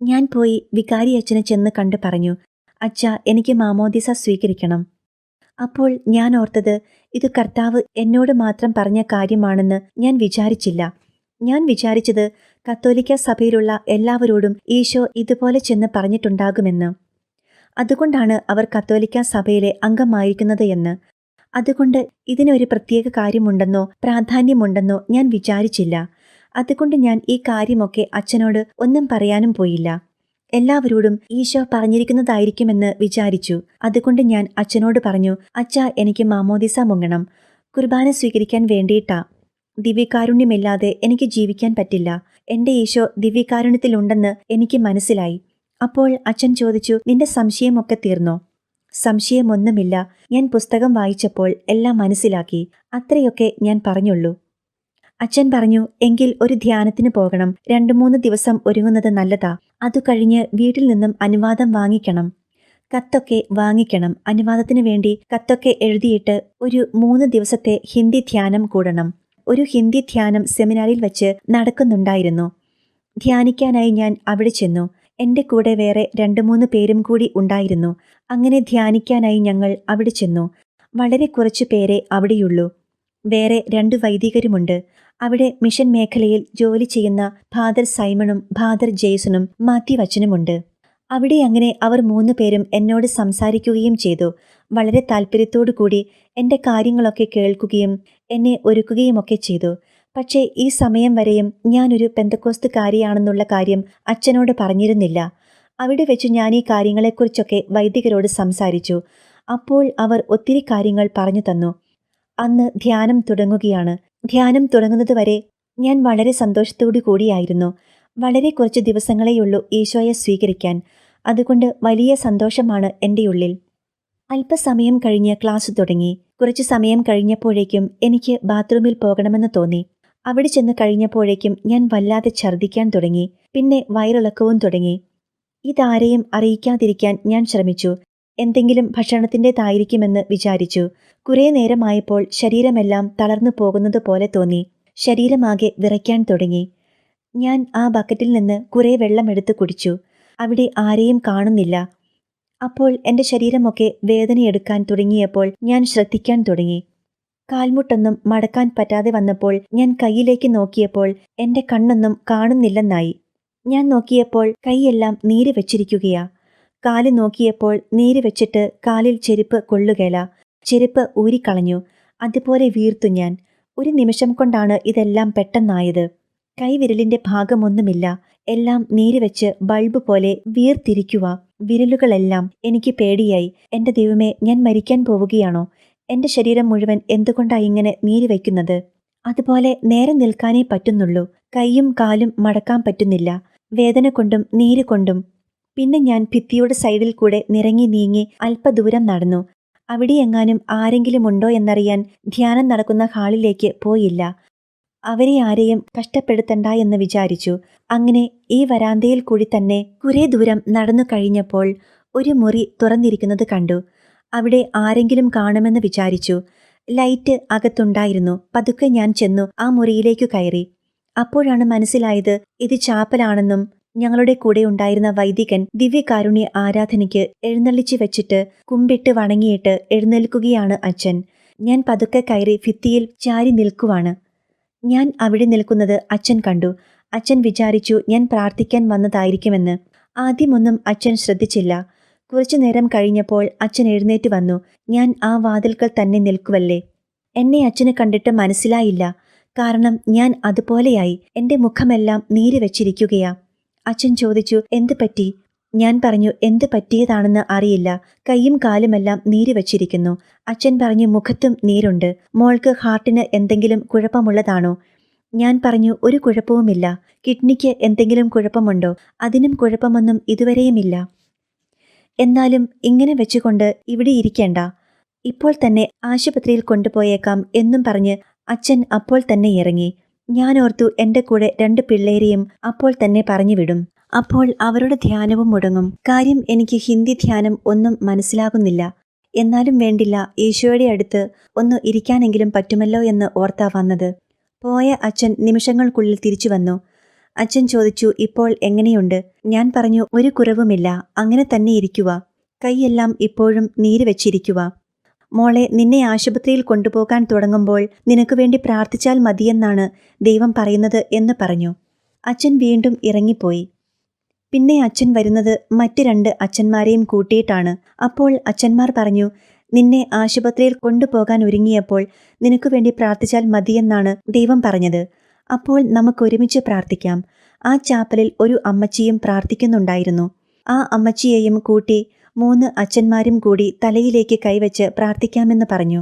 ഞാൻ പോയി വികാരി അച്ഛനെ ചെന്ന് കണ്ട് പറഞ്ഞു അച്ഛ എനിക്ക് മാമോദിസ സ്വീകരിക്കണം. അപ്പോൾ ഞാൻ ഓർത്തത് ഇത് കർത്താവ് എന്നോട് മാത്രം പറഞ്ഞ കാര്യമാണെന്ന് ഞാൻ വിചാരിച്ചില്ല. ഞാൻ വിചാരിച്ചത് കത്തോലിക്ക സഭയിലുള്ള എല്ലാവരോടും ഈശോ ഇതുപോലെ ചെന്ന് പറഞ്ഞിട്ടുണ്ടാകുമെന്ന്. അതുകൊണ്ടാണ് അവർ കത്തോലിക്ക സഭയിലെ അംഗമായിരിക്കുന്നത് എന്ന്. അതുകൊണ്ട് ഇതിനൊരു പ്രത്യേക കാര്യമുണ്ടെന്നോ പ്രാധാന്യമുണ്ടെന്നോ ഞാൻ വിചാരിച്ചില്ല. അതുകൊണ്ട് ഞാൻ ഈ കാര്യമൊക്കെ അച്ഛനോട് ഒന്നും പറയാനും പോയില്ല. എല്ലാവരോടും ഈശോ പറഞ്ഞിരിക്കുന്നതായിരിക്കുമെന്ന് വിചാരിച്ചു. അതുകൊണ്ട് ഞാൻ അച്ഛനോട് പറഞ്ഞു അച്ഛ എനിക്ക് മാമോദിസ മുങ്ങണം. കുർബാന സ്വീകരിക്കാൻ വേണ്ടിയിട്ടാ. ദിവ്യകാരുണ്യമില്ലാതെ എനിക്ക് ജീവിക്കാൻ പറ്റില്ല. എന്റെ ഈശോ ദിവ്യകാരുണ്യത്തിലുണ്ടെന്ന് എനിക്ക് മനസ്സിലായി. അപ്പോൾ അച്ഛൻ ചോദിച്ചു നിന്റെ സംശയമൊക്കെ തീർന്നോ? സംശയമൊന്നുമില്ല. ഞാൻ പുസ്തകം വായിച്ചപ്പോൾ എല്ലാം മനസ്സിലാക്കി. അത്രയൊക്കെ ഞാൻ പറഞ്ഞുള്ളൂ. അച്ഛൻ പറഞ്ഞു എങ്കിൽ ഒരു ധ്യാനത്തിന് പോകണം. രണ്ടു മൂന്ന് ദിവസം ഒരുങ്ങുന്നത് നല്ലതാ. അതു കഴിഞ്ഞ് വീട്ടിൽ നിന്നും അനുവാദം വാങ്ങിക്കണം. കത്തൊക്കെ വാങ്ങിക്കണം. അനുവാദത്തിന് വേണ്ടി കത്തൊക്കെ എഴുതിയിട്ട് ഒരു മൂന്ന് ദിവസത്തെ ഹിന്ദി ധ്യാനം കൂടണം. ഒരു ഹിന്ദി ധ്യാനം സെമിനാറിൽ വെച്ച് നടക്കുന്നുണ്ടായിരുന്നു. ധ്യാനിക്കാനായി ഞാൻ അവിടെ ചെന്നു. എന്റെ കൂടെ വേറെ രണ്ട് മൂന്ന് പേരും കൂടി ഉണ്ടായിരുന്നു. അങ്ങനെ ധ്യാനിക്കാനായി ഞങ്ങൾ അവിടെ ചെന്നു. വളരെ കുറച്ചു പേരെ അവിടെയുള്ളൂ. വേറെ രണ്ടു വൈദികരുമുണ്ട്. അവിടെ മിഷൻ മേഖലയിൽ ജോലി ചെയ്യുന്ന ഫാദർ സൈമണും ഫാദർ ജെയ്സണും മാത്യു അച്ഛനുമുണ്ട് അവിടെ അങ്ങനെ അവർ മൂന്ന് പേരും എന്നോട് സംസാരിക്കുകയും ചെയ്തു. വളരെ താല്പര്യത്തോടു കൂടി എന്റെ കാര്യങ്ങളൊക്കെ കേൾക്കുകയും എന്നെ ഒരുക്കുകയുമൊക്കെ ചെയ്തു. പക്ഷേ ഈ സമയം വരെയും ഞാനൊരു പെന്തക്കോസ്തുകാരിയാണെന്നുള്ള കാര്യം അച്ഛനോട് പറഞ്ഞിരുന്നില്ല. അവിടെ വെച്ച് ഞാൻ ഈ കാര്യങ്ങളെക്കുറിച്ചൊക്കെ വൈദികരോട് സംസാരിച്ചു. അപ്പോൾ അവർ ഒത്തിരി കാര്യങ്ങൾ പറഞ്ഞു തന്നു. അന്ന് ധ്യാനം തുടങ്ങുകയാണ്. ധ്യാനം തുടങ്ങുന്നതുവരെ ഞാൻ വളരെ സന്തോഷത്തോടു കൂടിയായിരുന്നു. വളരെ കുറച്ച് ദിവസങ്ങളെയുള്ളൂ ഈശോയെ സ്വീകരിക്കാൻ. അതുകൊണ്ട് വലിയ സന്തോഷമാണ് എന്റെ ഉള്ളിൽ. അല്പസമയം കഴിഞ്ഞ് ക്ലാസ് തുടങ്ങി. കുറച്ച് സമയം കഴിഞ്ഞപ്പോഴേക്കും എനിക്ക് ബാത്റൂമിൽ പോകണമെന്ന് തോന്നി. അവിടെ ചെന്ന് കഴിഞ്ഞപ്പോഴേക്കും ഞാൻ വല്ലാതെ ഛർദ്ദിക്കാൻ തുടങ്ങി. പിന്നെ വയറിളക്കവും തുടങ്ങി. ഇതാരെയും അറിയിക്കാതിരിക്കാൻ ഞാൻ ശ്രമിച്ചു. എന്തെങ്കിലും ഭക്ഷണത്തിന്റെതായിരിക്കുമെന്ന് വിചാരിച്ചു. കുറേ നേരമായപ്പോൾ ശരീരമെല്ലാം തളർന്നു പോകുന്നത് പോലെ തോന്നി. ശരീരമാകെ വിറയ്ക്കാൻ തുടങ്ങി. ഞാൻ ആ ബക്കറ്റിൽ നിന്ന് കുറേ വെള്ളമെടുത്ത് കുടിച്ചു. അവിടെ ആരെയും കാണുന്നില്ല. അപ്പോൾ എന്റെ ശരീരമൊക്കെ വേദനയെടുക്കാൻ തുടങ്ങിയപ്പോൾ ഞാൻ ശ്രദ്ധിക്കാൻ തുടങ്ങി. കാൽമുട്ടൊന്നും മടക്കാൻ പറ്റാതെ വന്നപ്പോൾ ഞാൻ കൈയിലേക്ക് നോക്കിയപ്പോൾ എന്റെ കണ്ണൊന്നും കാണുന്നില്ലെന്നായി. ഞാൻ നോക്കിയപ്പോൾ കൈയെല്ലാം നീര് വെച്ചിരിക്കുകയാ. കാൽ നോക്കിയപ്പോൾ നീര് വെച്ചിട്ട് കാലിൽ ചെരുപ്പ് കൊള്ളുകേല. ചെരുപ്പ് ഊരിക്കളഞ്ഞു. അതുപോലെ വീർത്തു ഞാൻ. ഒരു നിമിഷം കൊണ്ടാണ് ഇതെല്ലാം പെട്ടെന്നായത്. കൈവിരലിന്റെ ഭാഗമൊന്നുമില്ല. എല്ലാം നീര് വെച്ച് ബൾബ് പോലെ വീർത്തിരിക്കുക വിരലുകളെല്ലാം എനിക്ക് പേടിയായി. എന്റെ ദൈവമേ ഞാൻ മരിക്കാൻ പോവുകയാണോ? എന്റെ ശരീരം മുഴുവൻ എന്തുകൊണ്ടാ ഇങ്ങനെ നീര് വയ്ക്കുന്നത്? അതുപോലെ നേരെ നിൽക്കാനേ പറ്റുന്നുള്ളൂ. കൈയും കാലും മടക്കാൻ പറ്റുന്നില്ല. വേദന കൊണ്ടും നീര് കൊണ്ടും. പിന്നെ ഞാൻ ഭിത്തിയുടെ സൈഡിൽ കൂടെ നിറങ്ങി നീങ്ങി അല്പദൂരം നടന്നു. അവിടെ എങ്ങാനും ആരെങ്കിലും ഉണ്ടോ എന്നറിയാൻ ധ്യാനം നടക്കുന്ന ഹാളിലേക്ക് പോയില്ല. അവരെ ആരെയും കഷ്ടപ്പെടുത്തണ്ട എന്ന് വിചാരിച്ചു. അങ്ങനെ ഈ വരാന്തയിൽ കൂടി തന്നെ കുറെ ദൂരം നടന്നു കഴിഞ്ഞപ്പോൾ ഒരു മുറി തുറന്നിരിക്കുന്നത് കണ്ടു. അവിടെ ആരെങ്കിലും കാണുമെന്ന് വിചാരിച്ചു. ലൈറ്റ് അകത്തുണ്ടായിരുന്നു. പതുക്കെ ഞാൻ ചെന്നു ആ മുറിയിലേക്കു കയറി. അപ്പോഴാണ് മനസ്സിലായത് ഇത് ചാപ്പലാണെന്നും ഞങ്ങളുടെ കൂടെ ഉണ്ടായിരുന്ന വൈദികൻ ദിവ്യകാരുണ്യ ആരാധനയ്ക്ക് എഴുന്നള്ളിച്ചു വെച്ചിട്ട് കുമ്പിട്ട് വണങ്ങിയിട്ട് എഴുന്നേൽക്കുകയാണ് അച്ഛൻ. ഞാൻ പതുക്കെ കയറി ഭിത്തിയിൽ ചാരി നിൽക്കുവാണ്. ഞാൻ അവിടെ നിൽക്കുന്നത് അച്ഛൻ കണ്ടു. അച്ഛൻ വിചാരിച്ചു ഞാൻ പ്രാർത്ഥിക്കാൻ വന്നതായിരിക്കുമെന്ന്. ആദ്യമൊന്നും അച്ഛൻ ശ്രദ്ധിച്ചില്ല. കുറച്ചു നേരം കഴിഞ്ഞപ്പോൾ അച്ഛൻ എഴുന്നേറ്റ് വന്നു. ഞാൻ ആ വാതിൽക്കൽ തന്നെ നിൽക്കുവല്ലേ? എന്നെ അച്ഛന് കണ്ടിട്ട് മനസ്സിലായില്ല. കാരണം ഞാൻ അതുപോലെയായി. എന്റെ മുഖമെല്ലാം നീര് വെച്ചിരിക്കുകയാ അച്ഛൻ ചോദിച്ചു എന്ത് പറ്റി? ഞാൻ പറഞ്ഞു എന്ത് പറ്റിയതാണെന്ന് അറിയില്ല. കൈയും കാലുമെല്ലാം നീര് വച്ചിരിക്കുന്നു. അച്ഛൻ പറഞ്ഞു മുഖത്തും നീരുണ്ട്. മോൾക്ക് ഹാർട്ടിന് എന്തെങ്കിലും കുഴപ്പമുള്ളതാണോ? ഞാൻ പറഞ്ഞു ഒരു കുഴപ്പവുമില്ല. കിഡ്നിക്ക് എന്തെങ്കിലും കുഴപ്പമുണ്ടോ? അതിനും കുഴപ്പമൊന്നും ഇതുവരെയുമില്ല. എന്നാലും ഇങ്ങനെ വെച്ചുകൊണ്ട് ഇവിടെ ഇരിക്കേണ്ട. ഇപ്പോൾ തന്നെ ആശുപത്രിയിൽ കൊണ്ടുപോയേക്കാം എന്നും പറഞ്ഞ് അച്ഛൻ അപ്പോൾ തന്നെ ഇറങ്ങി. ഞാൻ ഓർത്തു എന്റെ കൂടെ രണ്ട് പിള്ളേരെയും അപ്പോൾ തന്നെ പറഞ്ഞു വിടും അപ്പോൾ അവരുടെ ധ്യാനവും മുടങ്ങും. കാര്യം എനിക്ക് ഹിന്ദി ധ്യാനം ഒന്നും മനസ്സിലാകുന്നില്ല. എന്നാലും വേണ്ടില്ല ഈശോയുടെ അടുത്ത് ഒന്ന് ഇരിക്കാനെങ്കിലും പറ്റുമല്ലോ എന്ന് ഓർത്താ വന്നത്. പോയ അച്ഛൻ നിമിഷങ്ങൾക്കുള്ളിൽ തിരിച്ചു വന്നു. അച്ഛൻ ചോദിച്ചു ഇപ്പോൾ എങ്ങനെയുണ്ട്? ഞാൻ പറഞ്ഞു ഒരു കുറവുമില്ല. അങ്ങനെ തന്നെ ഇരിക്കുക കൈയെല്ലാം ഇപ്പോഴും നീര് വെച്ചിരിക്കുക മോളെ നിന്നെ ആശുപത്രിയിൽ കൊണ്ടുപോകാൻ തുടങ്ങുമ്പോൾ നിനക്ക് വേണ്ടി പ്രാർത്ഥിച്ചാൽ മതിയെന്നാണ് ദൈവം പറയുന്നത് എന്ന് പറഞ്ഞു. അച്ഛൻ വീണ്ടും ഇറങ്ങിപ്പോയി. പിന്നെ അച്ഛൻ വരുന്നത് മറ്റ് രണ്ട് അച്ഛന്മാരെയും കൂട്ടിയിട്ടാണ്. അപ്പോൾ അച്ഛന്മാർ പറഞ്ഞു നിന്നെ ആശുപത്രിയിൽ കൊണ്ടുപോകാൻ ഒരുങ്ങിയപ്പോൾ നിനക്ക് വേണ്ടി പ്രാർത്ഥിച്ചാൽ മതിയെന്നാണ് ദൈവം പറഞ്ഞത്. അപ്പോൾ നമുക്ക് ഒരുമിച്ച് പ്രാർത്ഥിക്കാം. ആ ചാപ്പലിൽ ഒരു അമ്മച്ചിയും പ്രാർത്ഥിക്കുന്നുണ്ടായിരുന്നു. ആ അമ്മച്ചിയെയും കൂട്ടി മൂന്ന് അച്ഛന്മാരും കൂടി തലയിലേക്ക് കൈവച്ച് പ്രാർത്ഥിക്കാമെന്ന് പറഞ്ഞു.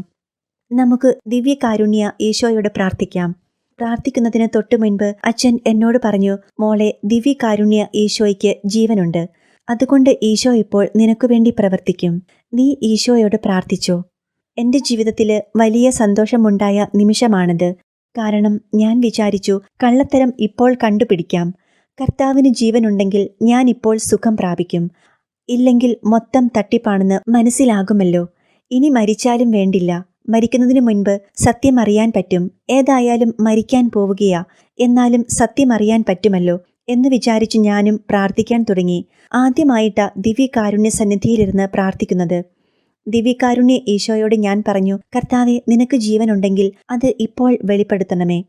നമുക്ക് ദിവ്യകാരുണ്യ ഈശോയോട് പ്രാർത്ഥിക്കാം. പ്രാർത്ഥിക്കുന്നതിന് തൊട്ടു മുൻപ് അച്ഛൻ എന്നോട് പറഞ്ഞു മോളെ ദിവ്യകാരുണ്യ ഈശോയ്ക്ക് ജീവനുണ്ട്. അതുകൊണ്ട് ഈശോ ഇപ്പോൾ നിനക്കു വേണ്ടി പ്രവർത്തിക്കും. നീ ഈശോയോട് പ്രാർത്ഥിച്ചോ. എന്റെ ജീവിതത്തിൽ വലിയ സന്തോഷമുണ്ടായ നിമിഷമാണിത്. കാരണം ഞാൻ വിചാരിച്ചു കള്ളത്തരം ഇപ്പോൾ കണ്ടുപിടിക്കാം. കർത്താവിന് ജീവനുണ്ടെങ്കിൽ ഞാൻ ഇപ്പോൾ സുഖം പ്രാപിക്കും. ഇല്ലെങ്കിൽ മൊത്തം തട്ടിപ്പാണെന്ന് മനസ്സിലാകുമല്ലോ. ഇനി മരിച്ചാലും വേണ്ടില്ല. മരിക്കുന്നതിനു മുൻപ് സത്യം അറിയാൻ പറ്റും. ഏതായാലും മരിക്കാൻ പോവുകയാ. എന്നാലും സത്യം അറിയാൻ പറ്റുമല്ലോ എന്ന് വിചാരിച്ച് ഞാനും പ്രാർത്ഥിക്കാൻ തുടങ്ങി. ആദ്യമായിട്ടാ ദിവ്യകാരുണ്യ സന്നിധിയിലിരുന്ന് പ്രാർത്ഥിക്കുന്നത്. ദിവ്യകാരുണ്യ ഈശോയോട് ഞാൻ പറഞ്ഞു കർത്താവെ നിനക്ക് ജീവനുണ്ടെങ്കിൽ അത് ഇപ്പോൾ വെളിപ്പെടുത്തണമേ.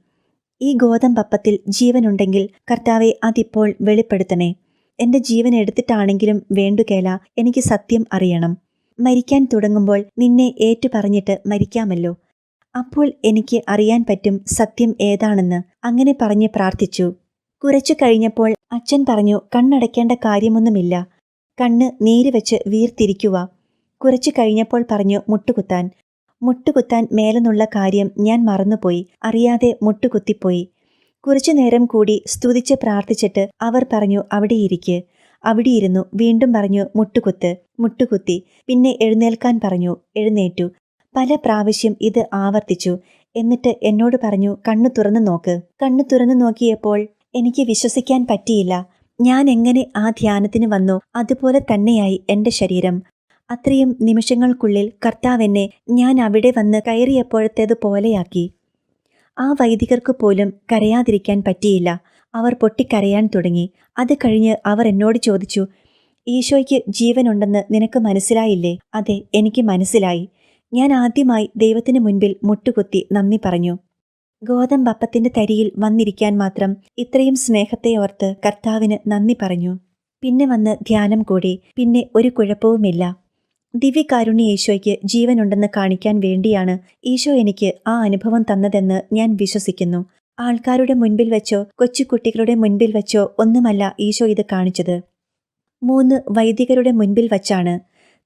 ഈ ഗോതമ്പപ്പത്തിൽ ജീവനുണ്ടെങ്കിൽ കർത്താവെ അതിപ്പോൾ വെളിപ്പെടുത്തണേ. എന്റെ ജീവൻ എടുത്തിട്ടാണെങ്കിലും വേണ്ടുകേല എനിക്ക് സത്യം അറിയണം. മരിക്കാൻ തുടങ്ങുമ്പോൾ നിന്നെ ഏറ്റു പറഞ്ഞിട്ട് മരിക്കാമല്ലോ. അപ്പോൾ എനിക്ക് അറിയാൻ പറ്റും സത്യം ഏതാണെന്ന്. അങ്ങനെ പറഞ്ഞ് പ്രാർത്ഥിച്ചു. കുറച്ചു കഴിഞ്ഞപ്പോൾ അച്ഛൻ പറഞ്ഞു കണ്ണടയ്ക്കേണ്ട കാര്യമൊന്നുമില്ല. കണ്ണ് നീര് വെച്ച് വീർത്തിരിക്കുക. കുറച്ചു കഴിഞ്ഞപ്പോൾ പറഞ്ഞു മുട്ടുകുത്താൻ. മുട്ടുകുത്താൻ മേലെന്നുള്ള കാര്യം ഞാൻ മറന്നുപോയി. അറിയാതെ മുട്ടുകുത്തിപ്പോയി. കുറച്ചു നേരം കൂടി സ്തുതിച്ച് പ്രാർത്ഥിച്ചിട്ട് അവർ പറഞ്ഞു അവിടെ അവിടെയിരിക്കെ. അവിടെയിരുന്നു വീണ്ടും പറഞ്ഞു മുട്ടുകുത്ത്. മുട്ടുകുത്തി. പിന്നെ എഴുന്നേൽക്കാൻ പറഞ്ഞു എഴുന്നേറ്റു. പല പ്രാവശ്യം ഇത് ആവർത്തിച്ചു. എന്നിട്ട് എന്നോട് പറഞ്ഞു കണ്ണു തുറന്നു നോക്ക്. കണ്ണു തുറന്നു നോക്കിയപ്പോൾ എനിക്ക് വിശ്വസിക്കാൻ പറ്റിയില്ല. ഞാൻ എങ്ങനെ ആ ധ്യാനത്തിന് വന്നു? അതുപോലെ തന്നെയായി എന്റെ ശരീരം. അത്രയും നിമിഷങ്ങൾക്കുള്ളിൽ കർത്താവെന്നെ ഞാൻ അവിടെ വന്ന് കയറിയപ്പോഴത്തേത് പോലെയാക്കി ആ വൈദികർക്ക് പോലും കരയാതിരിക്കാൻ പറ്റിയില്ല. അവർ പൊട്ടിക്കരയാൻ തുടങ്ങി. അത് കഴിഞ്ഞ് അവർ എന്നോട് ചോദിച്ചു ഈശോയ്ക്ക് ജീവനുണ്ടെന്ന് നിനക്ക് മനസ്സിലായില്ലേ? അതെ എനിക്ക് മനസ്സിലായി. ഞാൻ ആദ്യമായി ദൈവത്തിന് മുൻപിൽ മുട്ടുകുത്തി നന്ദി പറഞ്ഞു. ഗോതമ്പപ്പത്തിന്റെ തരിയിൽ വന്നിരിക്കാൻ മാത്രം ഇത്രയും സ്നേഹത്തെ ഓർത്ത് കർത്താവിന് നന്ദി പറഞ്ഞു. പിന്നെ വന്ന് ധ്യാനം കൂടി. പിന്നെ ഒരു കുഴപ്പവുമില്ല. ദിവ്യകാരുണ്യ ഈശോയ്ക്ക് ജീവനുണ്ടെന്ന് കാണിക്കാൻ വേണ്ടിയാണ് ഈശോ എനിക്ക് ആ അനുഭവം തന്നതെന്ന് ഞാൻ വിശ്വസിക്കുന്നു. ആൾക്കാരുടെ മുൻപിൽ വെച്ചോ കൊച്ചുകുട്ടികളുടെ മുൻപിൽ വെച്ചോ ഒന്നുമല്ല ഈശോ ഇത് കാണിച്ചത്. മൂന്ന് വൈദികരുടെ മുൻപിൽ വച്ചാണ്.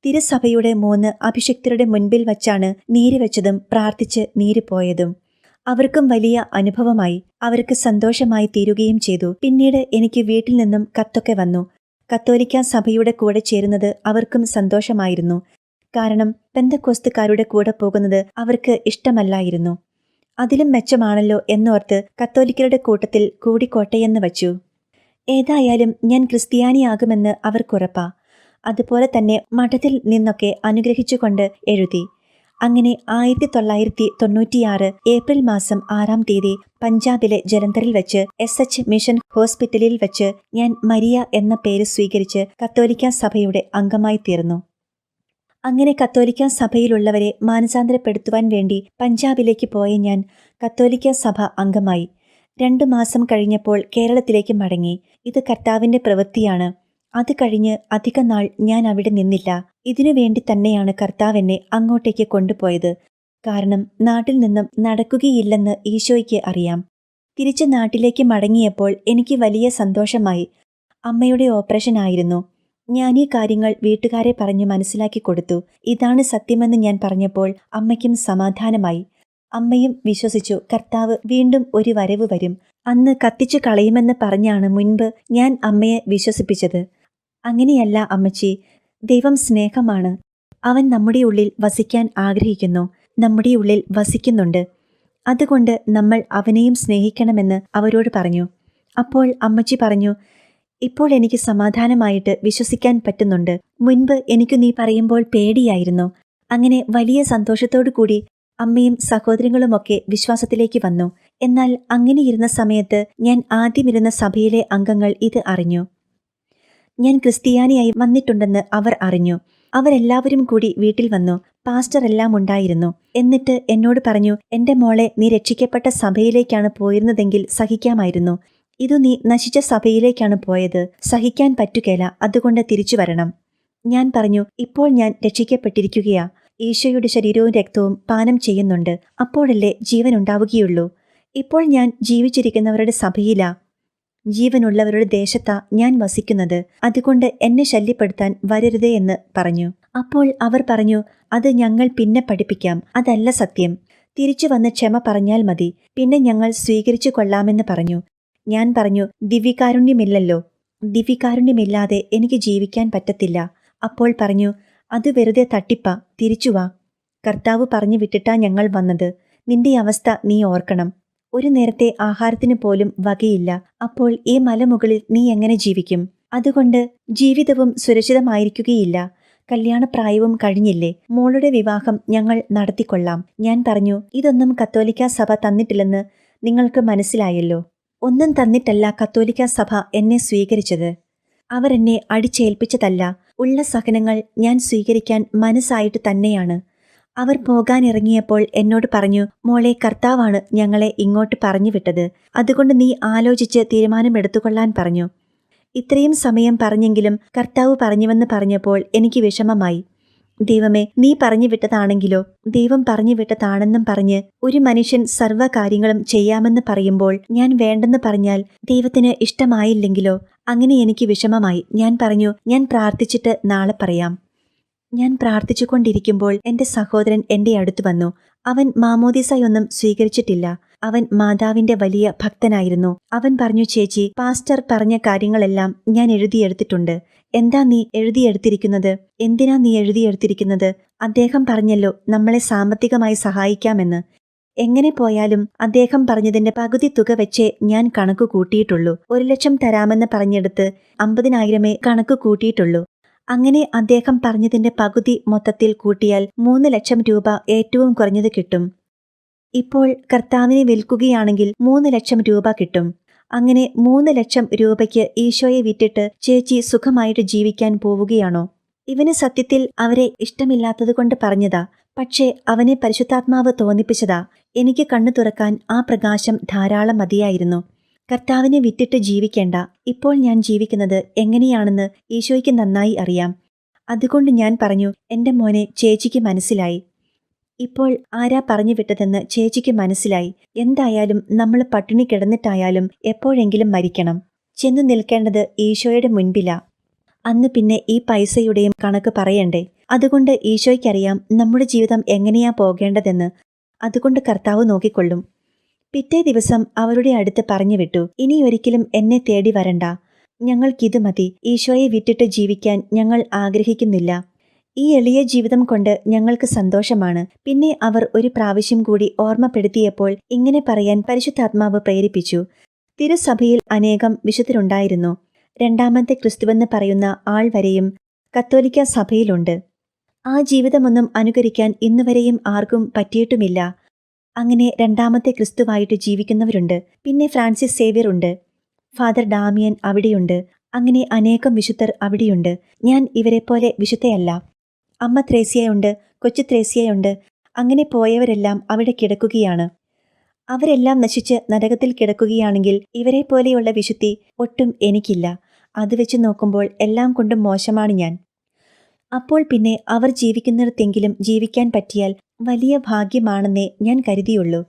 തിരുസഭയുടെ മൂന്ന് അഭിഷിക്തരുടെ മുൻപിൽ വച്ചാണ് നീര് വെച്ചതും പ്രാർത്ഥിച്ച് നീര് പോയതും. അവർക്കും വലിയ അനുഭവമായി. അവർക്ക് സന്തോഷമായി തീരുകയും ചെയ്തു. പിന്നീട് എനിക്ക് വീട്ടിൽ നിന്നും കത്തൊക്കെ വന്നു. കത്തോലിക്ക സഭയുടെ കൂടെ ചേരുന്നത് അവർക്കും സന്തോഷമായിരുന്നു. കാരണം പെന്തക്കോസ്തുകാരുടെ കൂടെ പോകുന്നത് അവർക്ക് ഇഷ്ടമല്ലായിരുന്നു. അതിലും മെച്ചമാണല്ലോ എന്നോർത്ത് കത്തോലിക്കരുടെ കൂട്ടത്തിൽ കൂടിക്കോട്ടെയെന്ന് വച്ചു. ഏതായാലും ഞാൻ ക്രിസ്ത്യാനിയാകുമെന്ന് അവർക്കുറപ്പാ. അതുപോലെ തന്നെ മഠത്തിൽ നിന്നൊക്കെ അനുഗ്രഹിച്ചുകൊണ്ട് എഴുതി. അങ്ങനെ ആയിരത്തി തൊള്ളായിരത്തി തൊണ്ണൂറ്റിയാറ് ഏപ്രിൽ മാസം ആറാം തീയതി പഞ്ചാബിലെ ജലന്ധറിൽ വെച്ച് എസ് എച്ച് മിഷൻ ഹോസ്പിറ്റലിൽ വെച്ച് ഞാൻ മരിയ എന്ന പേര് സ്വീകരിച്ച് കത്തോലിക്ക സഭയുടെ അംഗമായി തീർന്നു. അങ്ങനെ കത്തോലിക്ക സഭയിലുള്ളവരെ മാനസാന്തരപ്പെടുത്തുവാൻ വേണ്ടി പഞ്ചാബിലേക്ക് പോയ ഞാൻ കത്തോലിക്ക സഭ അംഗമായി. രണ്ടു മാസം കഴിഞ്ഞപ്പോൾ കേരളത്തിലേക്ക് മടങ്ങി. ഇത് കർത്താവിന്റെ പ്രവൃത്തിയാണ്. അത് കഴിഞ്ഞ് അധിക നാൾ ഞാൻ അവിടെ നിന്നില്ല. ഇതിനു വേണ്ടി തന്നെയാണ് കർത്താവ് എന്നെ അങ്ങോട്ടേക്ക് കൊണ്ടുപോയത്. കാരണം നാട്ടിൽ നിന്നും നടക്കുകയില്ലെന്ന് ഈശോയ്ക്ക് അറിയാം. തിരിച്ച് നാട്ടിലേക്ക് മടങ്ങിയപ്പോൾ എനിക്ക് വലിയ സന്തോഷമായി. അമ്മയുടെ ഓപ്പറേഷൻ ആയിരുന്നു. ഞാൻ ഈ കാര്യങ്ങൾ വീട്ടുകാരെ പറഞ്ഞ് മനസ്സിലാക്കി കൊടുത്തു. ഇതാണ് സത്യമെന്ന് ഞാൻ പറഞ്ഞപ്പോൾ അമ്മയ്ക്കും സമാധാനമായി. അമ്മയും വിശ്വസിച്ചു കർത്താവ് വീണ്ടും ഒരു വരവ് വരും. അന്ന് കത്തിച്ചു കളയുമെന്ന് പറഞ്ഞാണ് മുൻപ് ഞാൻ അമ്മയെ വിശ്വസിപ്പിച്ചത്. അങ്ങനെയല്ല അമ്മച്ചി. ദൈവം സ്നേഹമാണ്. അവൻ നമ്മുടെ ഉള്ളിൽ വസിക്കാൻ ആഗ്രഹിക്കുന്നു. നമ്മുടെ ഉള്ളിൽ വസിക്കുന്നുണ്ട്. അതുകൊണ്ട് നമ്മൾ അവനെയും സ്നേഹിക്കണമെന്ന് അവരോട് പറഞ്ഞു. അപ്പോൾ അമ്മച്ചി പറഞ്ഞു ഇപ്പോൾ എനിക്ക് സമാധാനമായിട്ട് വിശ്വസിക്കാൻ പറ്റുന്നുണ്ട്. മുൻപ് എനിക്ക് നീ പറയുമ്പോൾ പേടിയായിരുന്നു. അങ്ങനെ വലിയ സന്തോഷത്തോടു കൂടി അമ്മയും സഹോദരങ്ങളുമൊക്കെ വിശ്വാസത്തിലേക്ക് വന്നു. എന്നാൽ അങ്ങനെയിരുന്ന സമയത്ത് ഞാൻ ആദ്യമിരുന്ന സഭയിലെ അംഗങ്ങൾ ഇത് അറിഞ്ഞു. ഞാൻ ക്രിസ്ത്യാനിയായി വന്നിട്ടുണ്ടെന്ന് അവർ അറിഞ്ഞു. അവരെല്ലാവരും കൂടി വീട്ടിൽ വന്നു. പാസ്റ്റർ എല്ലാം ഉണ്ടായിരുന്നു. എന്നിട്ട് എന്നോട് പറഞ്ഞു എന്റെ മോളെ നീ രക്ഷിക്കപ്പെട്ട സഭയിലേക്കാണ് പോയിരുന്നതെങ്കിൽ സഹിക്കാമായിരുന്നു. ഇതു നീ നശിച്ച സഭയിലേക്കാണ് പോയത്. സഹിക്കാൻ പറ്റുകയില്ല അതുകൊണ്ട് തിരിച്ചു വരണം. ഞാൻ പറഞ്ഞു ഇപ്പോൾ ഞാൻ രക്ഷിക്കപ്പെട്ടിരിക്കുകയാ. ഈശോയുടെ ശരീരവും രക്തവും പാനം ചെയ്യുന്നുണ്ട്. അപ്പോഴല്ലേ ജീവൻ ഉണ്ടാവുകയുള്ളൂ. ഇപ്പോൾ ഞാൻ ജീവിച്ചിരിക്കുന്നവരുടെ സഭയിലാ. ജീവനുള്ളവരുടെ ദേശത്താ ഞാൻ വസിക്കുന്നത്. അതുകൊണ്ട് എന്നെ ശല്യപ്പെടുത്താൻ വരരുതേ എന്ന് പറഞ്ഞു. അപ്പോൾ അവർ പറഞ്ഞു അത് ഞങ്ങൾ പിന്നെ പഠിപ്പിക്കാം. അതല്ല സത്യം. തിരിച്ചു വന്ന് ക്ഷമ പറഞ്ഞാൽ മതി. പിന്നെ ഞങ്ങൾ സ്വീകരിച്ചു കൊള്ളാമെന്ന് പറഞ്ഞു. ഞാൻ പറഞ്ഞു ദിവ്യകാരുണ്യമില്ലല്ലോ. ദിവ്യകാരുണ്യമില്ലാതെ എനിക്ക് ജീവിക്കാൻ പറ്റത്തില്ല. അപ്പോൾ പറഞ്ഞു അത് വെറുതെ തട്ടിപ്പ. തിരിച്ചുവാ കർത്താവ് പറഞ്ഞു വിട്ടിട്ടാ ഞങ്ങൾ വന്നത്. നിന്റെ അവസ്ഥ നീ ഓർക്കണം. ഒരു നേരത്തെ ആഹാരത്തിന് പോലും വകയില്ല. അപ്പോൾ ഈ മലമുകളിൽ നീ എങ്ങനെ ജീവിക്കും? അതുകൊണ്ട് ജീവിതവും സുരക്ഷിതമായിരിക്കുകയില്ല. കല്യാണപ്രായവും കഴിഞ്ഞില്ലേ? മോളുടെ വിവാഹം ഞങ്ങൾ നടത്തിക്കൊള്ളാം. ഞാൻ പറഞ്ഞു ഇതൊന്നും കത്തോലിക്ക സഭ തന്നിട്ടില്ലെന്ന് നിങ്ങൾക്ക് മനസ്സിലായല്ലോ. ഒന്നും തന്നിട്ടല്ല കത്തോലിക്ക സഭ എന്നെ സ്വീകരിച്ചത്. അവരെന്നെ അടിച്ചേൽപ്പിച്ചതല്ല. ഉള്ള സഹനങ്ങൾ ഞാൻ സ്വീകരിക്കാൻ മനസ്സായിട്ട് തന്നെയാണ്. അവർ പോകാനിറങ്ങിയപ്പോൾ എന്നോട് പറഞ്ഞു മോളെ കർത്താവാണ് ഞങ്ങളെ ഇങ്ങോട്ട് പറഞ്ഞു വിട്ടത് അതുകൊണ്ട് നീ ആലോചിച്ച് തീരുമാനമെടുത്തുകൊള്ളാൻ പറഞ്ഞു. ഇത്രയും സമയം പറഞ്ഞെങ്കിലും കർത്താവ് പറഞ്ഞുവെന്ന് പറഞ്ഞപ്പോൾ എനിക്ക് വിഷമമായി. ദൈവമേ നീ പറഞ്ഞു വിട്ടതാണെങ്കിലോ ദൈവം പറഞ്ഞു വിട്ടതാണെന്നും പറഞ്ഞ് ഒരു മനുഷ്യൻ സർവ കാര്യങ്ങളും ചെയ്യാമെന്ന് പറയുമ്പോൾ ഞാൻ വേണ്ടെന്ന് പറഞ്ഞാൽ ദൈവത്തിന് ഇഷ്ടമായില്ലെങ്കിലോ? അങ്ങനെ എനിക്ക് വിഷമമായി. ഞാൻ പറഞ്ഞു ഞാൻ പ്രാർത്ഥിച്ചിട്ട് നാളെ പറയാം. ഞാൻ പ്രാർത്ഥിച്ചുകൊണ്ടിരിക്കുമ്പോൾ എന്റെ സഹോദരൻ എന്റെ അടുത്ത് വന്നു. അവൻ മാമോദിസയൊന്നും സ്വീകരിച്ചിട്ടില്ല. അവൻ മാതാവിന്റെ വലിയ ഭക്തനായിരുന്നു. അവൻ പറഞ്ഞു ചേച്ചി പാസ്റ്റർ പറഞ്ഞ കാര്യങ്ങളെല്ലാം ഞാൻ എഴുതിയെടുത്തിട്ടുണ്ട്. എന്താ നീ എഴുതിയെടുത്തിരിക്കുന്നത്? എന്തിനാ നീ എഴുതിയെടുത്തിരിക്കുന്നത്? അദ്ദേഹം പറഞ്ഞല്ലോ നമ്മളെ സാമ്പത്തികമായി സഹായിക്കാമെന്ന്. എങ്ങനെ പോയാലും അദ്ദേഹം പറഞ്ഞതിന്റെ പകുതി തുക വെച്ചേ ഞാൻ കണക്ക് കൂട്ടിയിട്ടുള്ളൂ. ഒരു ലക്ഷം തരാമെന്ന് പറഞ്ഞെടുത്ത് അമ്പതിനായിരമേ കണക്ക് കൂട്ടിയിട്ടുള്ളൂ. അങ്ങനെ അദ്ദേഹം പറഞ്ഞതിന്റെ പകുതി മൊത്തത്തിൽ കൂട്ടിയാൽ മൂന്ന് ലക്ഷം രൂപ ഏറ്റവും കുറഞ്ഞത് കിട്ടും. ഇപ്പോൾ കർത്താവിനെ വിൽക്കുകയാണെങ്കിൽ മൂന്ന് ലക്ഷം രൂപ കിട്ടും. അങ്ങനെ മൂന്ന് ലക്ഷം രൂപയ്ക്ക് ഈശോയെ വിറ്റിട്ട് ചേച്ചി സുഖമായിട്ട് ജീവിക്കാൻ പോവുകയാണോ? ഇവന് സത്യത്തിൽ അവരെ ഇഷ്ടമില്ലാത്തതുകൊണ്ട് പറഞ്ഞതാ. പക്ഷേ അവനെ പരിശുദ്ധാത്മാവ് തോന്നിപ്പിച്ചതാ. എനിക്ക് കണ്ണു തുറക്കാൻ ആ പ്രകാശം ധാരാളം മതിയായിരുന്നു. കർത്താവിനെ വിറ്റിട്ട് ജീവിക്കേണ്ട. ഇപ്പോൾ ഞാൻ ജീവിക്കുന്നത് എങ്ങനെയാണെന്ന് ഈശോയ്ക്ക് നന്നായി അറിയാം. അതുകൊണ്ട് ഞാൻ പറഞ്ഞു എന്റെ മോനെ ചേച്ചിക്ക് മനസ്സിലായി. ഇപ്പോൾ ആരാ പറഞ്ഞു വിട്ടതെന്ന് ചേച്ചിക്ക് മനസ്സിലായി. എന്തായാലും നമ്മൾ പട്ടിണി കിടന്നിട്ടായാലും എപ്പോഴെങ്കിലും മരിക്കണം. ചെന്നു നിൽക്കേണ്ടത് ഈശോയുടെ മുൻപില. അന്ന് പിന്നെ ഈ പൈസയുടെയും കണക്ക് പറയണ്ടേ? അതുകൊണ്ട് ഈശോയ്ക്കറിയാം നമ്മുടെ ജീവിതം എങ്ങനെയാ പോകേണ്ടതെന്ന്. അതുകൊണ്ട് കർത്താവ് നോക്കിക്കൊള്ളും. പിറ്റേ ദിവസം അവരുടെ അടുത്ത് പറഞ്ഞു വിട്ടു ഇനി ഒരിക്കലും എന്നെ തേടി വരണ്ട. ഞങ്ങൾക്കിത് മതി. ഈശോയെ വിട്ടിട്ട് ജീവിക്കാൻ ഞങ്ങൾ ആഗ്രഹിക്കുന്നില്ല. ഈ എളിയ ജീവിതം കൊണ്ട് ഞങ്ങൾക്ക് സന്തോഷമാണ്. പിന്നെ അവർ ഒരു പ്രാവശ്യം കൂടി ഓർമ്മപ്പെടുത്തിയപ്പോൾ ഇങ്ങനെ പറയാൻ പരിശുദ്ധാത്മാവ് പ്രേരിപ്പിച്ചു. തിരുസഭയിൽ അനേകം വിശുദ്ധരുണ്ടായിരുന്നു. രണ്ടാമത്തെ ക്രിസ്തുവെന്ന് പറയുന്ന ആൾ വരെയും കത്തോലിക്ക സഭയിലുണ്ട്. ആ ജീവിതമൊന്നും അനുകരിക്കാൻ ഇന്നുവരെയും ആർക്കും പറ്റിയിട്ടുമില്ല. അങ്ങനെ രണ്ടാമത്തെ ക്രിസ്തുവായിട്ട് ജീവിക്കുന്നവരുണ്ട്. പിന്നെ ഫ്രാൻസിസ് സേവ്യർ ഉണ്ട് ഫാദർ ഡാമിയൻ അവിടെയുണ്ട്. അങ്ങനെ അനേകം വിശുദ്ധർ അവിടെയുണ്ട്. ഞാൻ ഇവരെ പോലെ വിശുദ്ധയല്ല. അമ്മ ത്രേസ്യയുണ്ട്. കൊച്ചു ത്രേസ്യയുണ്ട്. അങ്ങനെ പോയവരെല്ലാം അവിടെ കിടക്കുകയാണ്. അവരെല്ലാം നശിച്ച് നരകത്തിൽ കിടക്കുകയാണെങ്കിൽ ഇവരെ പോലെയുള്ള വിശുദ്ധി ഒട്ടും എനിക്കില്ല. അത് വെച്ച് നോക്കുമ്പോൾ എല്ലാം കൊണ്ടും മോശമാണ് ഞാൻ. അപ്പോൾ പിന്നെ അവർ ജീവിക്കുന്നിടത്തെങ്കിലും ജീവിക്കാൻ പറ്റിയാൽ വലിയ ഭാഗ്യമാണെന്നേ ഞാൻ കരുതിയുള്ളൂ.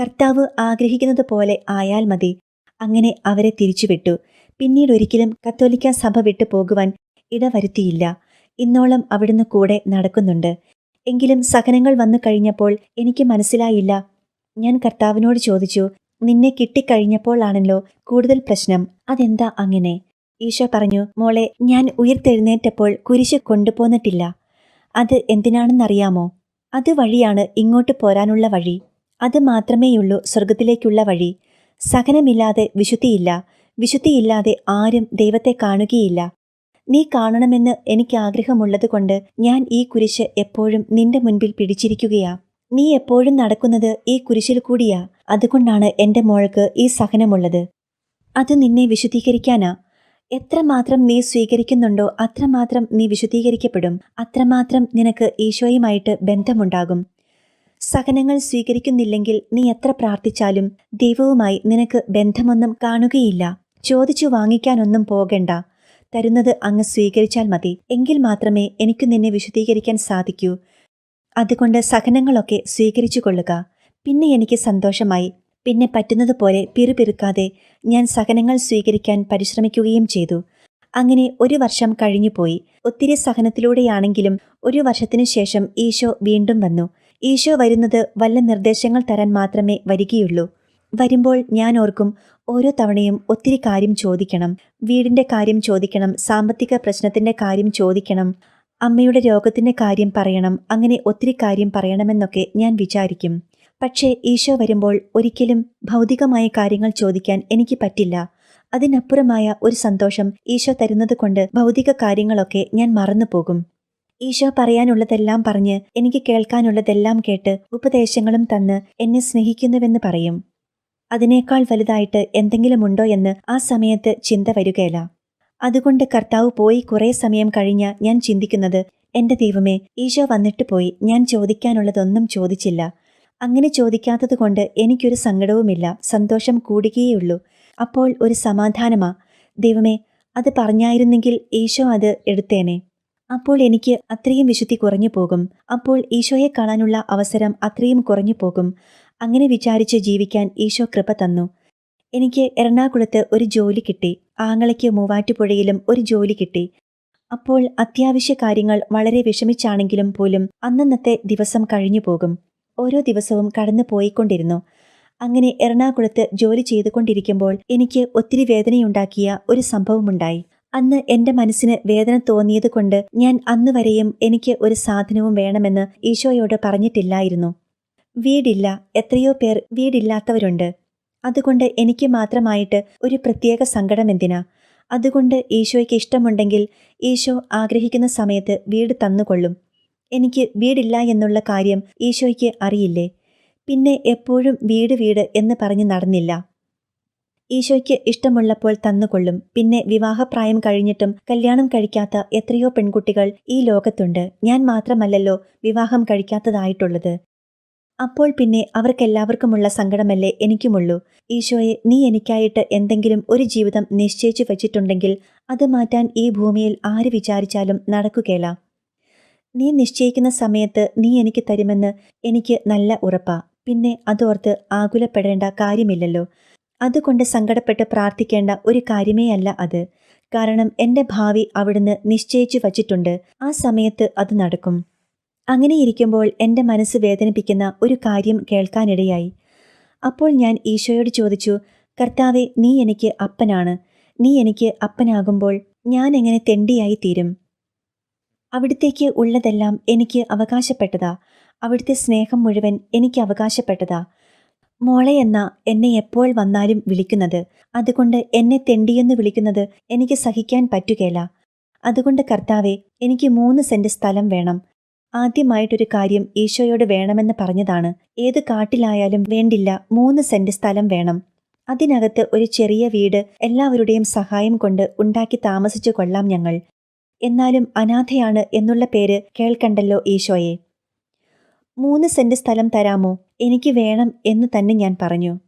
കർത്താവ് ആഗ്രഹിക്കുന്നത് പോലെ ആയാൽ മതി. അങ്ങനെ അവരെ തിരിച്ചുവിട്ടു. പിന്നീട് ഒരിക്കലും കത്തോലിക്ക സഭ വിട്ടു പോകുവാൻ ഇടവരുത്തിയില്ല. ഇന്നോളം അവിടുന്ന് കൂടെ നടക്കുന്നുണ്ട്. എങ്കിലും സഹനങ്ങൾ വന്നു കഴിഞ്ഞപ്പോൾ എനിക്ക് മനസ്സിലായില്ല. ഞാൻ കർത്താവിനോട് ചോദിച്ചു നിന്നെ കിട്ടിക്കഴിഞ്ഞപ്പോഴാണല്ലോ കൂടുതൽ പ്രശ്നം. അതെന്താ അങ്ങനെ? ഈശോ പറഞ്ഞു മോളെ ഞാൻ ഉയർത്തെഴുന്നേറ്റപ്പോൾ കുരിശ് കൊണ്ടുപോന്നിട്ടില്ല. അത് എന്തിനാണെന്നറിയാമോ? അത് വഴിയാണ് ഇങ്ങോട്ട് പോരാനുള്ള വഴി. അത് മാത്രമേയുള്ളൂ സ്വർഗത്തിലേക്കുള്ള വഴി. സഹനമില്ലാതെ വിശുദ്ധിയില്ല. വിശുദ്ധിയില്ലാതെ ആരും ദൈവത്തെ കാണുകയില്ല. നീ കാണണമെന്ന് എനിക്ക് ആഗ്രഹമുള്ളതുകൊണ്ട് ഞാൻ ഈ കുരിശ് എപ്പോഴും നിന്റെ മുൻപിൽ പിടിച്ചിരിക്കുകയാ. നീ എപ്പോഴും നടക്കുന്നത് ഈ കുരിശിൽ കൂടിയാ. അതുകൊണ്ടാണ് എന്റെ മോൾക്ക് ഈ സഹനമുള്ളത്. അത് നിന്നെ വിശുദ്ധീകരിക്കാനാ. എത്രമാത്രം നീ സ്വീകരിക്കുന്നുണ്ടോ അത്രമാത്രം നീ വിശുദ്ധീകരിക്കപ്പെടും. അത്രമാത്രം നിനക്ക് ഈശോയുമായിട്ട് ബന്ധമുണ്ടാകും. സഹനങ്ങൾ സ്വീകരിക്കുന്നില്ലെങ്കിൽ നീ എത്ര പ്രാർത്ഥിച്ചാലും ദൈവവുമായി നിനക്ക് ബന്ധമൊന്നും കാണുകയില്ല. ചോദിച്ചു വാങ്ങിക്കാനൊന്നും പോകണ്ട. തരുന്നത് അങ്ങ് സ്വീകരിച്ചാൽ മതി. എങ്കിൽ മാത്രമേ എനിക്ക് നിന്നെ വിശുദ്ധീകരിക്കാൻ സാധിക്കൂ. അതുകൊണ്ട് സഹനങ്ങളൊക്കെ സ്വീകരിച്ചു കൊള്ളുക. പിന്നെ എനിക്ക് സന്തോഷമായി. പിന്നെ പറ്റുന്നതുപോലെ പിറുപിറുക്കാതെ ഞാൻ സഹനങ്ങൾ സ്വീകരിക്കാൻ പരിശ്രമിക്കുകയും ചെയ്തു. അങ്ങനെ ഒരു വർഷം കഴിഞ്ഞുപോയി. ഒത്തിരി സഹനത്തിലൂടെയാണെങ്കിലും ഒരു വർഷത്തിനു ശേഷം ഈശോ വീണ്ടും വന്നു. ഈശോ വരുന്നത് വല്ല നിർദ്ദേശങ്ങൾ തരാൻ മാത്രമേ വരികയുള്ളൂ. വരുമ്പോൾ ഞാൻ ഓർക്കും ഓരോ തവണയും ഒത്തിരി കാര്യം ചോദിക്കണം. വീടിന്റെ കാര്യം ചോദിക്കണം. സാമ്പത്തിക പ്രശ്നത്തിന്റെ കാര്യം ചോദിക്കണം. അമ്മയുടെ രോഗത്തിന്റെ കാര്യം പറയണം. അങ്ങനെ ഒത്തിരി കാര്യം പറയണമെന്നൊക്കെ ഞാൻ വിചാരിക്കും. പക്ഷേ ഈശോ വരുമ്പോൾ ഒരിക്കലും ഭൗതികമായ കാര്യങ്ങൾ ചോദിക്കാൻ എനിക്ക് പറ്റില്ല. അതിനപ്പുറമായ ഒരു സന്തോഷം ഈശോ തരുന്നത് കൊണ്ട് ഭൗതിക കാര്യങ്ങളൊക്കെ ഞാൻ മറന്നുപോകും. ഈശോ പറയാനുള്ളതെല്ലാം പറഞ്ഞ് എനിക്ക് കേൾക്കാനുള്ളതെല്ലാം കേട്ട് ഉപദേശങ്ങളും തന്ന് എന്നെ സ്നേഹിക്കുന്നുവെന്ന് പറയും. അതിനേക്കാൾ വലുതായിട്ട് എന്തെങ്കിലുമുണ്ടോ എന്ന് ആ സമയത്ത് ചിന്ത വരികയില്ല. അതുകൊണ്ട് കർത്താവ് പോയി കുറേ സമയം കഴിഞ്ഞ ഞാൻ ചിന്തിക്കുന്നത് എന്റെ ദൈവമേ ഈശോ വന്നിട്ട് പോയി. ഞാൻ ചോദിക്കാനുള്ളതൊന്നും ചോദിച്ചില്ല. അങ്ങനെ ചോദിക്കാത്തത് കൊണ്ട് എനിക്കൊരു സങ്കടവുമില്ല. സന്തോഷം കൂടുകയേയുള്ളൂ അപ്പോൾ ഒരു സമാധാനമാ. ദൈവമേ അത് പറഞ്ഞായിരുന്നെങ്കിൽ ഈശോ അത് എടുത്തേനെ. അപ്പോൾ എനിക്ക് അത്രയും വിശുദ്ധി കുറഞ്ഞു പോകും. അപ്പോൾ ഈശോയെ കാണാനുള്ള അവസരം അത്രയും കുറഞ്ഞു പോകും. അങ്ങനെ വിചാരിച്ച് ജീവിക്കാൻ ഈശോ കൃപ തന്നു. എനിക്ക് എറണാകുളത്ത് ഒരു ജോലി കിട്ടി. ആങ്ങളയ്ക്ക് മൂവാറ്റുപുഴയിലും ഒരു ജോലി കിട്ടി. അപ്പോൾ അത്യാവശ്യ കാര്യങ്ങൾ വളരെ വിഷമിച്ചാണെങ്കിലും പോലും അന്നന്നത്തെ ദിവസം കഴിഞ്ഞു പോകും. ഓരോ ദിവസവും കടന്നു പോയിക്കൊണ്ടിരുന്നു. അങ്ങനെ എറണാകുളത്ത് ജോലി ചെയ്തുകൊണ്ടിരിക്കുമ്പോൾ എനിക്ക് ഒത്തിരി വേദനയുണ്ടാക്കിയ ഒരു സംഭവമുണ്ടായി. അന്ന് എന്റെ മനസ്സിന് വേദന തോന്നിയതുകൊണ്ട് ഞാൻ അന്ന് വരെയും എനിക്ക് ഒരു സാധനവും വേണമെന്ന് ഈശോയോട് പറഞ്ഞിട്ടില്ലായിരുന്നു. വീടില്ല എത്രയോ പേർ വീടില്ലാത്തവരുണ്ട്. അതുകൊണ്ട് എനിക്ക് മാത്രമായിട്ട് ഒരു പ്രത്യേക സങ്കടം എന്തിനാ? അതുകൊണ്ട് ഈശോയ്ക്ക് ഇഷ്ടമുണ്ടെങ്കിൽ ഈശോ ആഗ്രഹിക്കുന്ന സമയത്ത് വീട് തന്നുകൊള്ളും. എനിക്ക് വീടില്ല എന്നുള്ള കാര്യം ഈശോയ്ക്ക് അറിയില്ലേ? പിന്നെ എപ്പോഴും വീട് വീട് എന്ന് പറഞ്ഞ് നടന്നില്ല. ഈശോയ്ക്ക് ഇഷ്ടമുള്ളപ്പോൾ തന്നുകൊള്ളും. പിന്നെ വിവാഹപ്രായം കഴിഞ്ഞിട്ടും കല്യാണം കഴിക്കാത്ത എത്രയോ പെൺകുട്ടികൾ ഈ ലോകത്തുണ്ട്. ഞാൻ മാത്രമല്ലല്ലോ വിവാഹം കഴിക്കാത്തതായിട്ടുള്ളത്. അപ്പോൾ പിന്നെ അവർക്കെല്ലാവർക്കുമുള്ള സങ്കടമല്ലേ എനിക്കുമുള്ളൂ. ഈശോയെ നീ എനിക്കായിട്ട് എന്തെങ്കിലും ഒരു ജീവിതം നിശ്ചയിച്ചു വച്ചിട്ടുണ്ടെങ്കിൽ അത് മാറ്റാൻ ഈ ഭൂമിയിൽ ആര് വിചാരിച്ചാലും നടക്കുകയില്ല നീ നിശ്ചയിക്കുന്ന സമയത്ത് നീ എനിക്ക് തരുമെന്ന് എനിക്ക് നല്ല ഉറപ്പാ. പിന്നെ അതോർത്ത് ആകുലപ്പെടേണ്ട കാര്യമില്ലല്ലോ. അതുകൊണ്ട് സങ്കടപ്പെട്ട് പ്രാർത്ഥിക്കേണ്ട ഒരു കാര്യമേ അല്ല അത്. കാരണം എന്റെ ഭാവി അവിടുന്ന് നിശ്ചയിച്ചു വച്ചിട്ടുണ്ട്. ആ സമയത്ത് അത് നടക്കും. അങ്ങനെയിരിക്കുമ്പോൾ എന്റെ മനസ്സ് വേദനിപ്പിക്കുന്ന ഒരു കാര്യം കേൾക്കാനിടയായി. അപ്പോൾ ഞാൻ ഈശോയോട് ചോദിച്ചു കർത്താവെ നീ എനിക്ക് അപ്പനാണ്. നീ എനിക്ക് അപ്പനാകുമ്പോൾ ഞാൻ എങ്ങനെ തെണ്ടിയായി തീരും അവിടത്തേക്ക് ഉള്ളതെല്ലാം എനിക്ക് അവകാശപ്പെട്ടതാ. അവിടുത്തെ സ്നേഹം മുഴുവൻ എനിക്ക് അവകാശപ്പെട്ടതാ. മോളെ എന്ന എന്നെ എപ്പോൾ വന്നാലും വിളിക്കുന്നത് അതുകൊണ്ട് എന്നെ തെണ്ടിയെന്ന് വിളിക്കുന്നത് എനിക്ക് സഹിക്കാൻ പറ്റുകയില്ല അതുകൊണ്ട് കർത്താവെ എനിക്ക് മൂന്ന് സെന്റ് സ്ഥലം വേണം. ആദ്യമായിട്ടൊരു കാര്യം ഈശോയോട് വേണമെന്ന് പറഞ്ഞതാണ്. ഏത് കാട്ടിലായാലും വേണ്ടില്ല മൂന്ന് സെന്റ് സ്ഥലം വേണം. അതിനകത്ത് ഒരു ചെറിയ വീട് എല്ലാവരുടെയും സഹായം കൊണ്ട് ഉണ്ടാക്കി താമസിച്ചു കൊള്ളാം ഞങ്ങൾ. എന്നാലും അനാഥയാണ് എന്നുള്ള പേര് കേൾക്കണ്ടല്ലോ ഈശോയെ. മൂന്ന് സെന്റ് സ്ഥലം തരാമോ? എനിക്ക് വേണം എന്ന് തന്നെ ഞാൻ പറഞ്ഞു.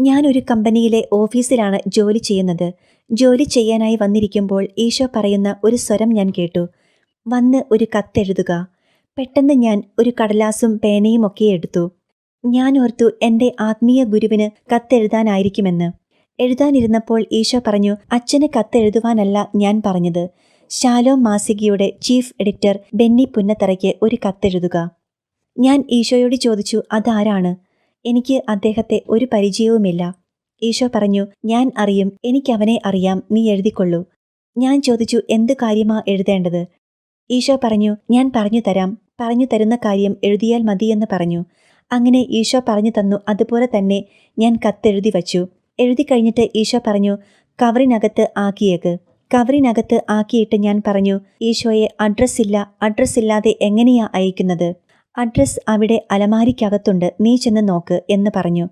ഞാൻ ഒരു കമ്പനിയിലെ ഓഫീസിലാണ് ജോലി ചെയ്യുന്നത്. ജോലി ചെയ്യാനായി വന്നിരിക്കുമ്പോൾ ഈശോ പറയുന്ന ഒരു സ്വരം ഞാൻ കേട്ടു. വന്ന് ഒരു കത്തെഴുതുക പെട്ടെന്ന് ഞാൻ ഒരു കടലാസും പേനയും ഒക്കെ എടുത്തു. ഞാൻ ഓർത്തു എന്റെ ആത്മീയ ഗുരുവിന് കത്തെഴുതാനായിരിക്കുമെന്ന്. എഴുതാനിരുന്നപ്പോൾ ഈശോ പറഞ്ഞു അച്ഛന് കത്തെഴുതുവാനല്ല ഞാൻ പറഞ്ഞത്. ശാലോം മാസികയുടെ ചീഫ് എഡിറ്റർ ബെന്നി പുന്നത്തറയ്ക്ക് ഒരു കത്തെഴുതുക. ഞാൻ ഈശോയോട് ചോദിച്ചു അതാരാണ്? എനിക്ക് അദ്ദേഹത്തെ ഒരു പരിചയവുമില്ല. ഈശോ പറഞ്ഞു ഞാൻ അറിയും എനിക്കവനെ അറിയാം നീ എഴുതിക്കൊള്ളൂ. ഞാൻ ചോദിച്ചു എന്ത് കാര്യമാ എഴുതേണ്ടത്? ഈശോ പറഞ്ഞു ഞാൻ പറഞ്ഞു തരാം പറഞ്ഞു തരുന്ന കാര്യം എഴുതിയാൽ മതിയെന്ന് പറഞ്ഞു. അങ്ങനെ ഈശോ പറഞ്ഞു തന്നു അതുപോലെ തന്നെ ഞാൻ കത്തെഴുതി വച്ചു. എഴുതി കഴിഞ്ഞിട്ട് ഈശോ പറഞ്ഞു കവറിനകത്ത് ആക്കിയേക്ക്. കവറിനകത്ത് ആക്കിയിട്ട് ഞാൻ പറഞ്ഞു ഈശോയെ അഡ്രസ് ഇല്ല അഡ്രസ് ഇല്ലാതെ എങ്ങനെയാ അയക്കുന്നത്? അഡ്രസ് അവിടെ അലമാരിക്കകത്തുണ്ട് നീ ചെന്ന് നോക്ക് എന്ന് പറഞ്ഞു.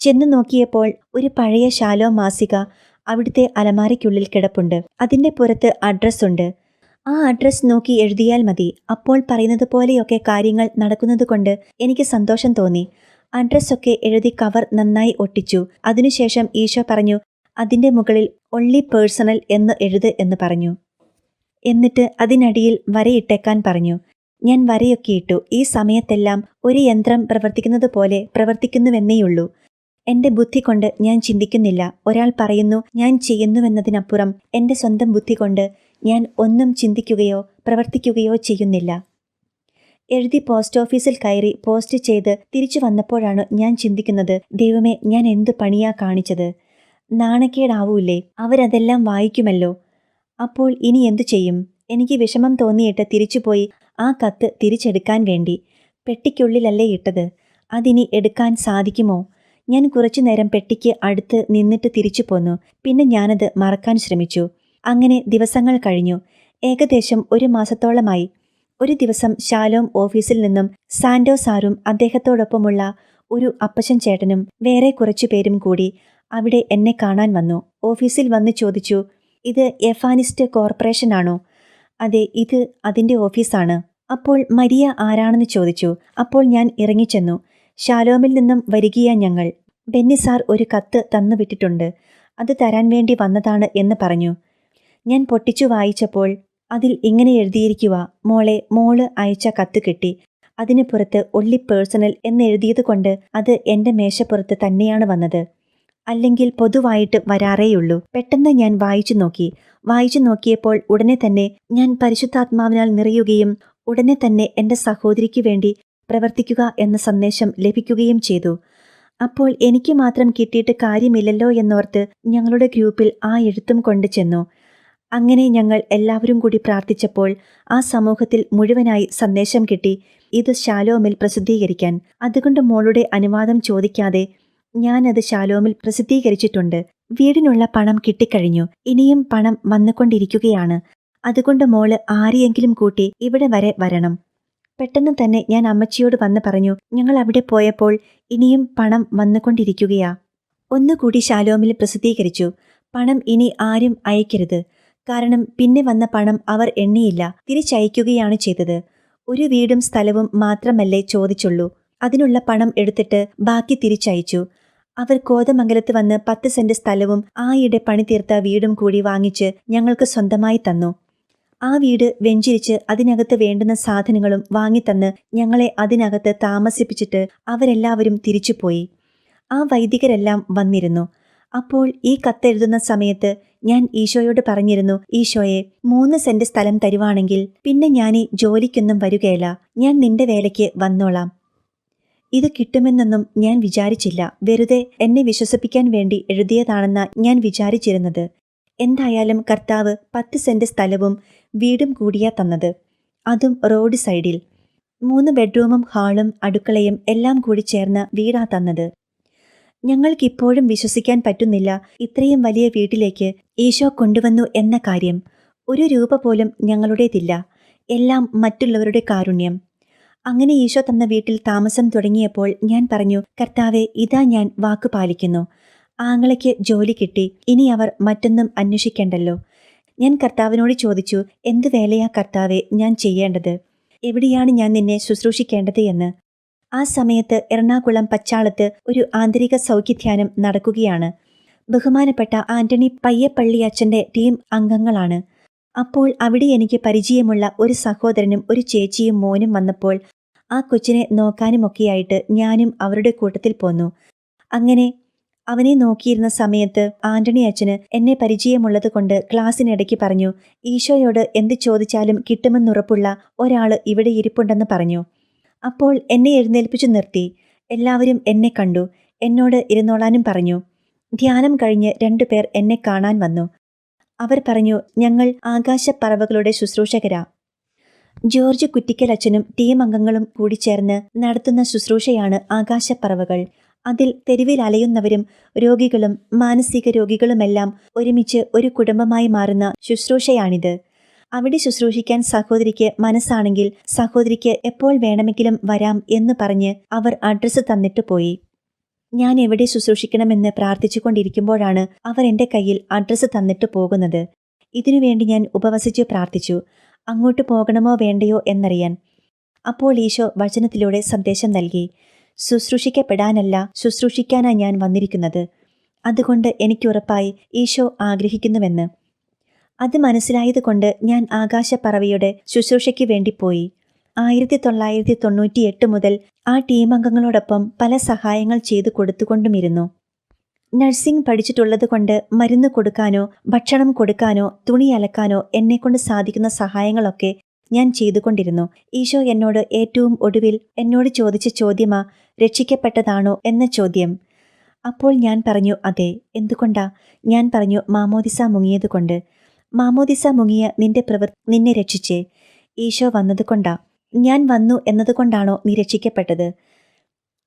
ചെന്ന് നോക്കിയപ്പോൾ ഒരു പഴയ ശാലോ മാസിക അവിടുത്തെ അലമാരയ്ക്കുള്ളിൽ കിടപ്പുണ്ട്. അതിന്റെ പുറത്ത് അഡ്രസ്സുണ്ട് ആ അഡ്രസ് നോക്കി എഴുതിയാൽ മതി. അപ്പോൾ പറയുന്നത് പോലെയൊക്കെ കാര്യങ്ങൾ നടക്കുന്നത് കൊണ്ട് എനിക്ക് സന്തോഷം തോന്നി. അഡ്രസ്സൊക്കെ എഴുതി കവർ നന്നായി ഒട്ടിച്ചു. അതിനുശേഷം ഈശോ പറഞ്ഞു അതിന്റെ മുകളിൽ ഒള്ളി പേഴ്സണൽ എന്ന് എഴുത് എന്ന് പറഞ്ഞു. എന്നിട്ട് അതിനടിയിൽ വരയിട്ടേക്കാൻ പറഞ്ഞു. ഞാൻ വരയൊക്കെ ഇട്ടു. ഈ സമയത്തെല്ലാം ഒരു യന്ത്രം പ്രവർത്തിക്കുന്നത് പോലെ പ്രവർത്തിക്കുന്നുവെന്നേയുള്ളൂ. എന്റെ ബുദ്ധി കൊണ്ട് ഞാൻ ചിന്തിക്കുന്നില്ല. ഒരാൾ പറയുന്നു ഞാൻ ചെയ്യുന്നുവെന്നതിനപ്പുറം എന്റെ സ്വന്തം ബുദ്ധി കൊണ്ട് ഞാൻ ഒന്നും ചിന്തിക്കുകയോ പ്രവർത്തിക്കുകയോ ചെയ്യുന്നില്ല. എഴുതി പോസ്റ്റ് ഓഫീസിൽ കയറി പോസ്റ്റ് ചെയ്ത് തിരിച്ചു വന്നപ്പോഴാണ് ഞാൻ ചിന്തിക്കുന്നത് ദൈവമേ ഞാൻ എന്ത് പണിയാ കാണിച്ചത്? നാണക്കേടാവൂലേ? അവരതെല്ലാം വായിക്കുമല്ലോ. അപ്പോൾ ഇനി എന്തു ചെയ്യും? എനിക്ക് വിഷമം തോന്നിയിട്ട് തിരിച്ചുപോയി ആ കത്ത് തിരിച്ചെടുക്കാൻ വേണ്ടി. പെട്ടിക്കുള്ളിലല്ലേ ഇട്ടത്? അതിനി എടുക്കാൻ സാധിക്കുമോ? ഞാൻ കുറച്ചു നേരം പെട്ടിക്ക് അടുത്ത് നിന്നിട്ട് തിരിച്ചു പോന്നു. പിന്നെ ഞാനത് മറക്കാൻ ശ്രമിച്ചു. അങ്ങനെ ദിവസങ്ങൾ കഴിഞ്ഞു. ഏകദേശം ഒരു മാസത്തോളമായി. ഒരു ദിവസം ഷാലോം ഓഫീസിൽ നിന്നും സാന്റോ സാറും അദ്ദേഹത്തോടൊപ്പമുള്ള ഒരു അപ്പച്ചൻ ചേട്ടനും വേറെ കുറച്ചു പേരും കൂടി അവിടെ എന്നെ കാണാൻ വന്നു. ഓഫീസിൽ വന്ന് ചോദിച്ചു ഇത് എഫാനിസ്റ്റ് കോർപ്പറേഷൻ ആണോ അതെ ഇത് അതിന്റെ ഓഫീസാണ്. അപ്പോൾ മരിയ ആരാണെന്ന് ചോദിച്ചു. അപ്പോൾ ഞാൻ ഇറങ്ങിച്ചെന്നു. ഷാലോമിൽ നിന്നും വരികയാ ഞങ്ങൾ. ബെന്നി സാർ ഒരു കത്ത് തന്നു വിട്ടിട്ടുണ്ട്. അത് തരാൻ വേണ്ടി വന്നതാണ് എന്ന് പറഞ്ഞു. ഞാൻ പൊട്ടിച്ചു വായിച്ചപ്പോൾ അതിൽ ഇങ്ങനെ എഴുതിയിരിക്കുക മോളെ മോൾ അയച്ച കത്ത് കിട്ടി. അതിന് പുറത്ത് ഒള്ളി പേഴ്സണൽ എന്നെഴുതിയത് കൊണ്ട് അത് എന്റെ മേശപ്പുറത്ത് തന്നെയാണ് വന്നത്. അല്ലെങ്കിൽ പൊതുവായിട്ട് വരാറേയുള്ളൂ. പെട്ടെന്ന് ഞാൻ വായിച്ചു നോക്കി. വായിച്ചു നോക്കിയപ്പോൾ ഉടനെ തന്നെ ഞാൻ പരിശുദ്ധാത്മാവിനാൽ നിറയുകയും ഉടനെ തന്നെ എന്റെ സഹോദരിക്ക് വേണ്ടി പ്രവർത്തിക്കുക എന്ന സന്ദേശം ലഭിക്കുകയും ചെയ്തു. അപ്പോൾ എനിക്ക് മാത്രം കിട്ടിയിട്ട് കാര്യമില്ലല്ലോ എന്നോർത്ത് ഞങ്ങളുടെ ഗ്രൂപ്പിൽ ആ എഴുത്തും കൊണ്ട് ചെന്നു. അങ്ങനെ ഞങ്ങൾ എല്ലാവരും കൂടി പ്രാർത്ഥിച്ചപ്പോൾ ആ സമൂഹത്തിൽ മുഴുവനായി സന്ദേശം കിട്ടി. ഇത് ശാലോമിൽ പ്രസിദ്ധീകരിക്കാൻ. അതുകൊണ്ട് മോളുടെ അനുവാദം ചോദിക്കാതെ ഞാനത് ശാലോമിൽ പ്രസിദ്ധീകരിച്ചിട്ടുണ്ട്. വീടിനുള്ള പണം കിട്ടിക്കഴിഞ്ഞു. ഇനിയും പണം വന്നുകൊണ്ടിരിക്കുകയാണ്. അതുകൊണ്ട് മോൾ ആരെയെങ്കിലും കൂട്ടി ഇവിടെ വരെ വരണം. പെട്ടെന്ന് തന്നെ ഞാൻ അമ്മച്ചിയോട് വന്ന് പറഞ്ഞു ഞങ്ങൾ അവിടെ പോയപ്പോൾ ഇനിയും പണം വന്നുകൊണ്ടിരിക്കുകയാ. ഒന്നുകൂടി ശാലോമിൽ പ്രസിദ്ധീകരിച്ചു. പണം ഇനി ആരും അയക്കരുത്. കാരണം പിന്നെ വന്ന പണം അവർ എണ്ണിയില്ല. തിരിച്ചയക്കുകയാണ് ചെയ്തത്. ഒരു വീടും സ്ഥലവും മാത്രമല്ലേ ചോദിച്ചുള്ളൂ. അതിനുള്ള പണം എടുത്തിട്ട് ബാക്കി തിരിച്ചയച്ചു. അവർ കോതമംഗലത്ത് വന്ന് പത്ത് സെന്റ് സ്ഥലവും ആയിടെ പണി തീർത്ത വീടും കൂടി വാങ്ങിച്ച് ഞങ്ങൾക്ക് സ്വന്തമായി തന്നു. ആ വീട് വെഞ്ചിരിച്ച് അതിനകത്ത് വേണ്ടുന്ന സാധനങ്ങളും വാങ്ങിത്തന്ന് ഞങ്ങളെ അതിനകത്ത് താമസിപ്പിച്ചിട്ട് അവരെല്ലാവരും തിരിച്ചുപോയി. ആ വൈദികരെല്ലാം വന്നിരുന്നു. അപ്പോൾ ഈ കത്തെഴുതുന്ന സമയത്ത് ഞാൻ ഈശോയോട് പറഞ്ഞിരുന്നു ഈശോയെ മൂന്ന് സെന്റ് സ്ഥലം തരുവാണെങ്കിൽ പിന്നെ ഞാനീ ജോലിക്കൊന്നും വരികയില്ല. ഞാൻ നിന്റെ വേലയ്ക്ക് വന്നോളാം. ഇത് കിട്ടുമെന്നൊന്നും ഞാൻ വിചാരിച്ചില്ല. വെറുതെ എന്നെ വിശ്വസിപ്പിക്കാൻ വേണ്ടി എഴുതിയതാണെന്ന ഞാൻ വിചാരിച്ചിരുന്നത്. എന്തായാലും കർത്താവ് പത്ത് സെന്റ് സ്ഥലവും വീടും കൂടിയാ തന്നത്. അതും റോഡ് സൈഡിൽ. മൂന്ന് ബെഡ്റൂമും ഹാളും അടുക്കളയും എല്ലാം കൂടി ചേർന്ന വീടാ തന്നത്. ഞങ്ങൾക്കിപ്പോഴും വിശ്വസിക്കാൻ പറ്റുന്നില്ല ഇത്രയും വലിയ വീട്ടിലേക്ക് ഈശോ കൊണ്ടുവന്നു എന്ന കാര്യം. ഒരു രൂപ പോലും ഞങ്ങളുടേതില്ല. എല്ലാം മറ്റുള്ളവരുടെ കാരുണ്യം. അങ്ങനെ ഈശോ തന്ന വീട്ടിൽ താമസം തുടങ്ങിയപ്പോൾ ഞാൻ പറഞ്ഞു കർത്താവെ ഇതാ ഞാൻ വാക്കു പാലിക്കുന്നു. ആങ്ങളയ്ക്ക് ജോലി കിട്ടി. ഇനി അവർ മറ്റൊന്നും അന്വേഷിക്കേണ്ടല്ലോ. ഞാൻ കർത്താവിനോട് ചോദിച്ചു എന്ത് വേലയാ കർത്താവെ ഞാൻ ചെയ്യേണ്ടത്? എവിടെയാണ് ഞാൻ നിന്നെ ശുശ്രൂഷിക്കേണ്ടത് എന്ന്? ആ സമയത്ത് എറണാകുളം പച്ചാളത്ത് ഒരു ആന്തരിക സൗഖ്യധ്യാനം നടക്കുകയാണ്. ബഹുമാനപ്പെട്ട ആന്റണി പയ്യപ്പള്ളി അച്ഛന്റെ ടീം അംഗങ്ങളാണ്. അപ്പോൾ അവിടെ എനിക്ക് പരിചയമുള്ള ഒരു സഹോദരനും ഒരു ചേച്ചിയും മോനും വന്നപ്പോൾ ആ കൊച്ചിനെ നോക്കാനുമൊക്കെയായിട്ട് ഞാനും അവരുടെ കൂട്ടത്തിൽ പോന്നു. അങ്ങനെ അവനെ നോക്കിയിരുന്ന സമയത്ത് ആന്റണി അച്ഛന് എന്നെ പരിചയമുള്ളത് കൊണ്ട് ക്ലാസ്സിനിടയ്ക്ക് പറഞ്ഞു ഈശോയോട് എന്ത് ചോദിച്ചാലും കിട്ടുമെന്നുറപ്പുള്ള ഒരാൾ ഇവിടെ ഇരിപ്പുണ്ടെന്ന് പറഞ്ഞു. അപ്പോൾ എന്നെ എഴുന്നേൽപ്പിച്ചു നിർത്തി. എല്ലാവരും എന്നെ കണ്ടു. എന്നോട് ഇരുന്നോളാനും പറഞ്ഞു. ധ്യാനം കഴിഞ്ഞ് രണ്ടുപേർ എന്നെ കാണാൻ വന്നു. അവർ പറഞ്ഞു ഞങ്ങൾ ആകാശപ്പറവകളുടെ ശുശ്രൂഷകരാ. ജോർജ് കുറ്റിക്കൽ അച്ഛനും ടീം അംഗങ്ങളും കൂടി ചേർന്ന് നടത്തുന്ന ശുശ്രൂഷയാണ് ആകാശപ്പറവകൾ. അതിൽ തെരുവിൽ അലയുന്നവരും രോഗികളും മാനസിക രോഗികളുമെല്ലാം ഒരുമിച്ച് ഒരു കുടുംബമായി മാറുന്ന ശുശ്രൂഷയാണിത്. അവിടെ ശുശ്രൂഷിക്കാൻ സഹോദരിക്ക് മനസ്സാണെങ്കിൽ സഹോദരിക്ക് എപ്പോൾ വേണമെങ്കിലും വരാം എന്ന് പറഞ്ഞ് അവർ അഡ്രസ്സ് തന്നിട്ട് പോയി. ഞാൻ എവിടെ ശുശ്രൂഷിക്കണമെന്ന് പ്രാർത്ഥിച്ചുകൊണ്ടിരിക്കുമ്പോഴാണ് അവർ എന്റെ കയ്യിൽ അഡ്രസ്സ് തന്നിട്ട് പോകുന്നത്. ഇതിനുവേണ്ടി ഞാൻ ഉപവസിച്ച് പ്രാർത്ഥിച്ചു. അങ്ങോട്ട് പോകണമോ വേണ്ടയോ എന്നറിയാൻ. അപ്പോൾ ഈശോ വചനത്തിലൂടെ സന്ദേശം നൽകി. ശുശ്രൂഷിക്കപ്പെടാനല്ല ശുശ്രൂഷിക്കാനാ ഞാൻ വന്നിരിക്കുന്നത്. അതുകൊണ്ട് എനിക്കുറപ്പായി ഈശോ ആഗ്രഹിക്കുന്നുവെന്ന്. അത് മനസ്സിലായതുകൊണ്ട് ഞാൻ ആകാശപ്പറവയുടെ ശുശ്രൂഷയ്ക്ക് വേണ്ടി പോയി. ആയിരത്തി തൊള്ളായിരത്തി തൊണ്ണൂറ്റി എട്ട് മുതൽ ആ ടീം അംഗങ്ങളോടൊപ്പം പല സഹായങ്ങൾ ചെയ്തു കൊടുത്തുകൊണ്ടുമിരുന്നു. നഴ്സിംഗ് പഠിച്ചിട്ടുള്ളത് കൊണ്ട് മരുന്ന് കൊടുക്കാനോ ഭക്ഷണം കൊടുക്കാനോ തുണി അലക്കാനോ എന്നെക്കൊണ്ട് സാധിക്കുന്ന സഹായങ്ങളൊക്കെ ഞാൻ ചെയ്തുകൊണ്ടിരുന്നു. ഈശോ എന്നോട് ഏറ്റവും ഒടുവിൽ എന്നോട് ചോദിച്ച ചോദ്യമാ രക്ഷിക്കപ്പെട്ടതാണോ എന്ന ചോദ്യം. അപ്പോൾ ഞാൻ പറഞ്ഞു അതെ. എന്തുകൊണ്ടാ? ഞാൻ പറഞ്ഞു മാമോദിസ മുങ്ങിയതുകൊണ്ട് മാമോദിസ മുങ്ങിയ നിന്റെ പ്രവൃത്തി നിന്നെ രക്ഷിച്ചേ. ഈശോ വന്നതുകൊണ്ടാ ഞാൻ വന്നു എന്നതുകൊണ്ടാണോ നീ രക്ഷിക്കപ്പെട്ടത്?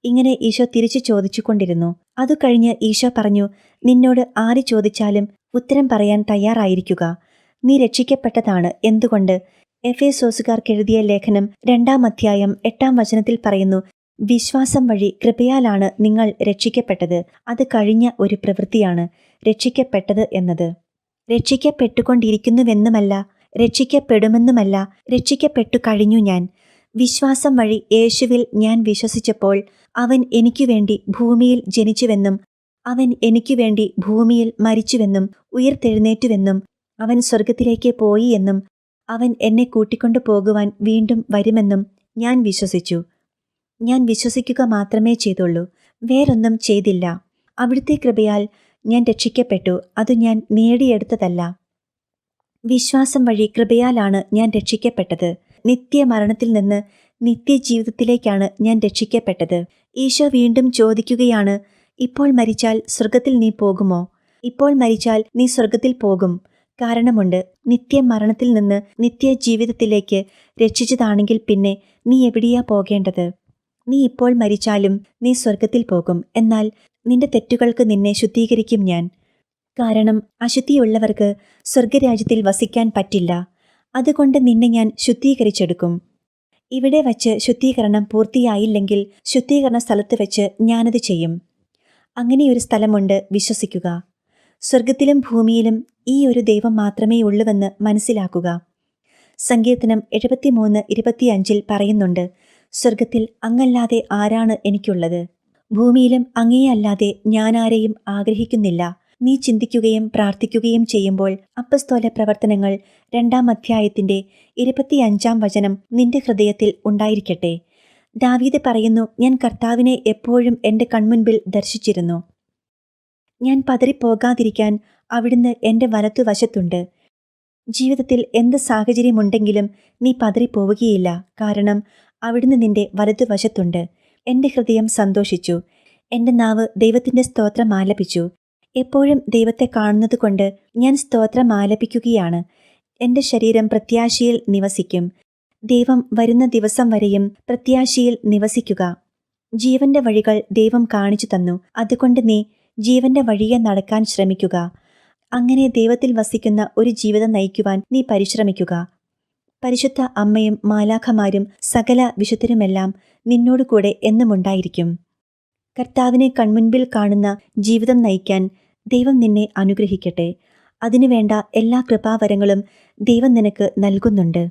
ഇങ്ങനെ ഈശോ തിരിച്ചു ചോദിച്ചുകൊണ്ടിരുന്നു. അതു കഴിഞ്ഞ് ഈശോ പറഞ്ഞു നിന്നോട് ആര് ചോദിച്ചാലും ഉത്തരം പറയാൻ തയ്യാറായിരിക്കുക. നീ രക്ഷിക്കപ്പെട്ടതാണ്. എന്തുകൊണ്ട്? എഫ് എ സോസുകാർക്കെഴുതിയ ലേഖനം രണ്ടാം അധ്യായം എട്ടാം വചനത്തിൽ പറയുന്നു വിശ്വാസം വഴി കൃപയാലാണ് നിങ്ങൾ രക്ഷിക്കപ്പെട്ടത്. അത് കഴിഞ്ഞ ഒരു പ്രവൃത്തിയാണ് രക്ഷിക്കപ്പെട്ടത് എന്നത്. രക്ഷിക്കപ്പെട്ടുകൊണ്ടിരിക്കുന്നുവെന്നുമല്ല രക്ഷിക്കപ്പെടുമെന്നുമല്ല രക്ഷിക്കപ്പെട്ടു കഴിഞ്ഞു ഞാൻ. വിശ്വാസം വഴി യേശുവിൽ ഞാൻ വിശ്വസിച്ചപ്പോൾ അവൻ എനിക്കു വേണ്ടി ഭൂമിയിൽ ജനിച്ചുവെന്നും അവൻ എനിക്കു വേണ്ടി ഭൂമിയിൽ മരിച്ചുവെന്നും ഉയർത്തെഴുന്നേറ്റുവെന്നും അവൻ സ്വർഗത്തിലേക്ക് പോയി എന്നും അവൻ എന്നെ കൂട്ടിക്കൊണ്ടു പോകുവാൻ വീണ്ടും വരുമെന്നും ഞാൻ വിശ്വസിച്ചു. ഞാൻ വിശ്വസിക്കുക മാത്രമേ ചെയ്തുള്ളൂ. വേറൊന്നും ചെയ്തില്ല. അവിടുത്തെ കൃപയാൽ ഞാൻ രക്ഷിക്കപ്പെട്ടു. അത് ഞാൻ നേടിയെടുത്തതല്ല. വിശ്വാസം വഴി കൃപയാലാണ് ഞാൻ രക്ഷിക്കപ്പെട്ടത്. നിത്യമരണത്തിൽ നിന്ന് നിത്യജീവിതത്തിലേക്കാണ് ഞാൻ രക്ഷിക്കപ്പെട്ടത്. ഈശോ വീണ്ടും ചോദിക്കുകയാണ് ഇപ്പോൾ മരിച്ചാൽ സ്വർഗത്തിൽ നീ പോകുമോ? ഇപ്പോൾ മരിച്ചാൽ നീ സ്വർഗത്തിൽ പോകും. കാരണമുണ്ട് നിത്യ മരണത്തിൽ നിന്ന് നിത്യജീവിതത്തിലേക്ക് രക്ഷിച്ചതാണെങ്കിൽ പിന്നെ നീ എവിടെയാ പോകേണ്ടത്? നീ ഇപ്പോൾ മരിച്ചാലും നീ സ്വർഗത്തിൽ പോകും. എന്നാൽ നിന്റെ തെറ്റുകൾക്ക് നിന്നെ ശുദ്ധീകരിക്കും ഞാൻ. കാരണം അശുദ്ധിയുള്ളവർക്ക് സ്വർഗരാജ്യത്തിൽ വസിക്കാൻ പറ്റില്ല. അതുകൊണ്ട് നിന്നെ ഞാൻ ശുദ്ധീകരിച്ചെടുക്കും. ഇവിടെ വച്ച് ശുദ്ധീകരണം പൂർത്തിയായില്ലെങ്കിൽ ശുദ്ധീകരണ സ്ഥലത്ത് വെച്ച് ഞാനത് ചെയ്യും. അങ്ങനെയൊരു സ്ഥലമുണ്ട് വിശ്വസിക്കുക. സ്വർഗത്തിലും ഭൂമിയിലും ഈ ഒരു ദൈവം മാത്രമേ ഉള്ളുവെന്ന് മനസ്സിലാക്കുക. സങ്കീർത്തനം എഴുപത്തിമൂന്ന് ഇരുപത്തിയഞ്ചിൽ പറയുന്നുണ്ട് സ്വർഗത്തിൽ അങ്ങല്ലാതെ ആരാണ് എനിക്കുള്ളത്? ഭൂമിയിലും അങ്ങേയല്ലാതെ ഞാനാരെയും ആഗ്രഹിക്കുന്നില്ല. നീ ചിന്തിക്കുകയും പ്രാർത്ഥിക്കുകയും ചെയ്യുമ്പോൾ അപ്പസ്തോല പ്രവർത്തനങ്ങൾ രണ്ടാം അധ്യായത്തിന്റെ ഇരുപത്തിയഞ്ചാം വചനം നിന്റെ ഹൃദയത്തിൽ ഉണ്ടായിരിക്കട്ടെ. ദാവീദ് പറയുന്നു ഞാൻ കർത്താവിനെ എപ്പോഴും എന്റെ കൺമുൻപിൽ ദർശിച്ചിരുന്നു. ഞാൻ പതറിപ്പോകാതിരിക്കാൻ അവിടുന്ന് എന്റെ വലത്തുവശത്തുണ്ട് ജീവിതത്തിൽ എന്ത് സാഹചര്യമുണ്ടെങ്കിലും നീ പതറിപ്പോവുകയില്ല. കാരണം അവിടുന്ന് നിന്റെ വലതുവശത്തുണ്ട് എന്റെ ഹൃദയം സന്തോഷിച്ചു. എന്റെ നാവ് ദൈവത്തിന്റെ സ്തോത്രം ആലപിച്ചു എപ്പോഴും ദൈവത്തെ കാണുന്നതുകൊണ്ട് ഞാൻ സ്തോത്രം ആലപിക്കുകയാണ്. എന്റെ ശരീരം പ്രത്യാശയിൽ നിവസിക്കും. ദൈവം വരുന്ന ദിവസം വരെയും പ്രത്യാശയിൽ നിവസിക്കുക. ജീവന്റെ വഴികൾ ദൈവം കാണിച്ചു തന്നു. അതുകൊണ്ട് നീ ജീവന്റെ വഴിയെ നടക്കാൻ ശ്രമിക്കുക. അങ്ങനെ ദൈവത്തിൽ വസിക്കുന്ന ഒരു ജീവിതം നയിക്കുവാൻ നീ പരിശ്രമിക്കുക. പരിശുദ്ധ അമ്മയും മാലാഖമാരും സകല വിശുദ്ധരുമെല്ലാം നിന്നോടുകൂടെ എന്നുമുണ്ടായിരിക്കും. കർത്താവിനെ കൺമുൻപിൽ കാണുന്ന ജീവിതം നയിക്കാൻ ദൈവം നിന്നെ അനുഗ്രഹിക്കട്ടെ. അതിനുവേണ്ട എല്ലാ കൃപാവരങ്ങളും ദൈവം നിനക്ക് നൽകുന്നുണ്ട്.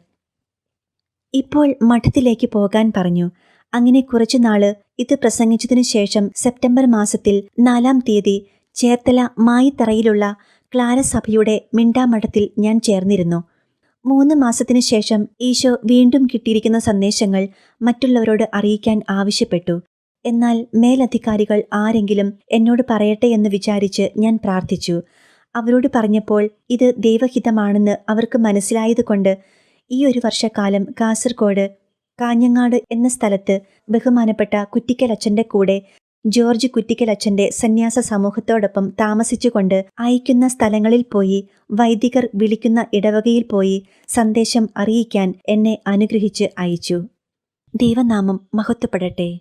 ഇപ്പോൾ മഠത്തിലേക്ക് പോകാൻ പറഞ്ഞു. അങ്ങനെ കുറച്ചു നാൾ ഇത് പ്രസംഗിച്ചതിനു ശേഷം സെപ്റ്റംബർ മാസത്തിൽ നാലാം തീയതി ചേർത്തല മായിത്തറയിലുള്ള ക്ലാര സഭയുടെ മിണ്ടാമഠത്തിൽ ഞാൻ ചേർന്നിരുന്നു. മൂന്ന് മാസത്തിനു ശേഷം ഈശോ വീണ്ടും കിട്ടിയിരിക്കുന്ന സന്ദേശങ്ങൾ മറ്റുള്ളവരോട് അറിയിക്കാൻ ആവശ്യപ്പെട്ടു. എന്നാൽ മേലധികാരികൾ ആരെങ്കിലും എന്നോട് പറയട്ടെ എന്ന് വിചാരിച്ച് ഞാൻ പ്രാർത്ഥിച്ചു. അവരോട് പറഞ്ഞപ്പോൾ ഇത് ദൈവഹിതമാണെന്ന് അവർക്ക് മനസ്സിലായതുകൊണ്ട് ഈ ഒരു വർഷക്കാലം കാസർഗോഡ് കാഞ്ഞങ്ങാട് എന്ന സ്ഥലത്ത് ബഹുമാനപ്പെട്ട കുറ്റിക്കലച്ചന്റെ കൂടെ ജോർജ് കുറ്റിക്കലച്ചന്റെ സന്യാസ സമൂഹത്തോടൊപ്പം താമസിച്ചുകൊണ്ട് അയക്കുന്ന സ്ഥലങ്ങളിൽ പോയി വൈദികർ വിളിക്കുന്ന ഇടവകയിൽ പോയി സന്ദേശം അറിയിക്കാൻ എന്നെ അനുഗ്രഹിച്ച് അയച്ചു. ദൈവനാമം മഹത്വപ്പെടട്ടെ.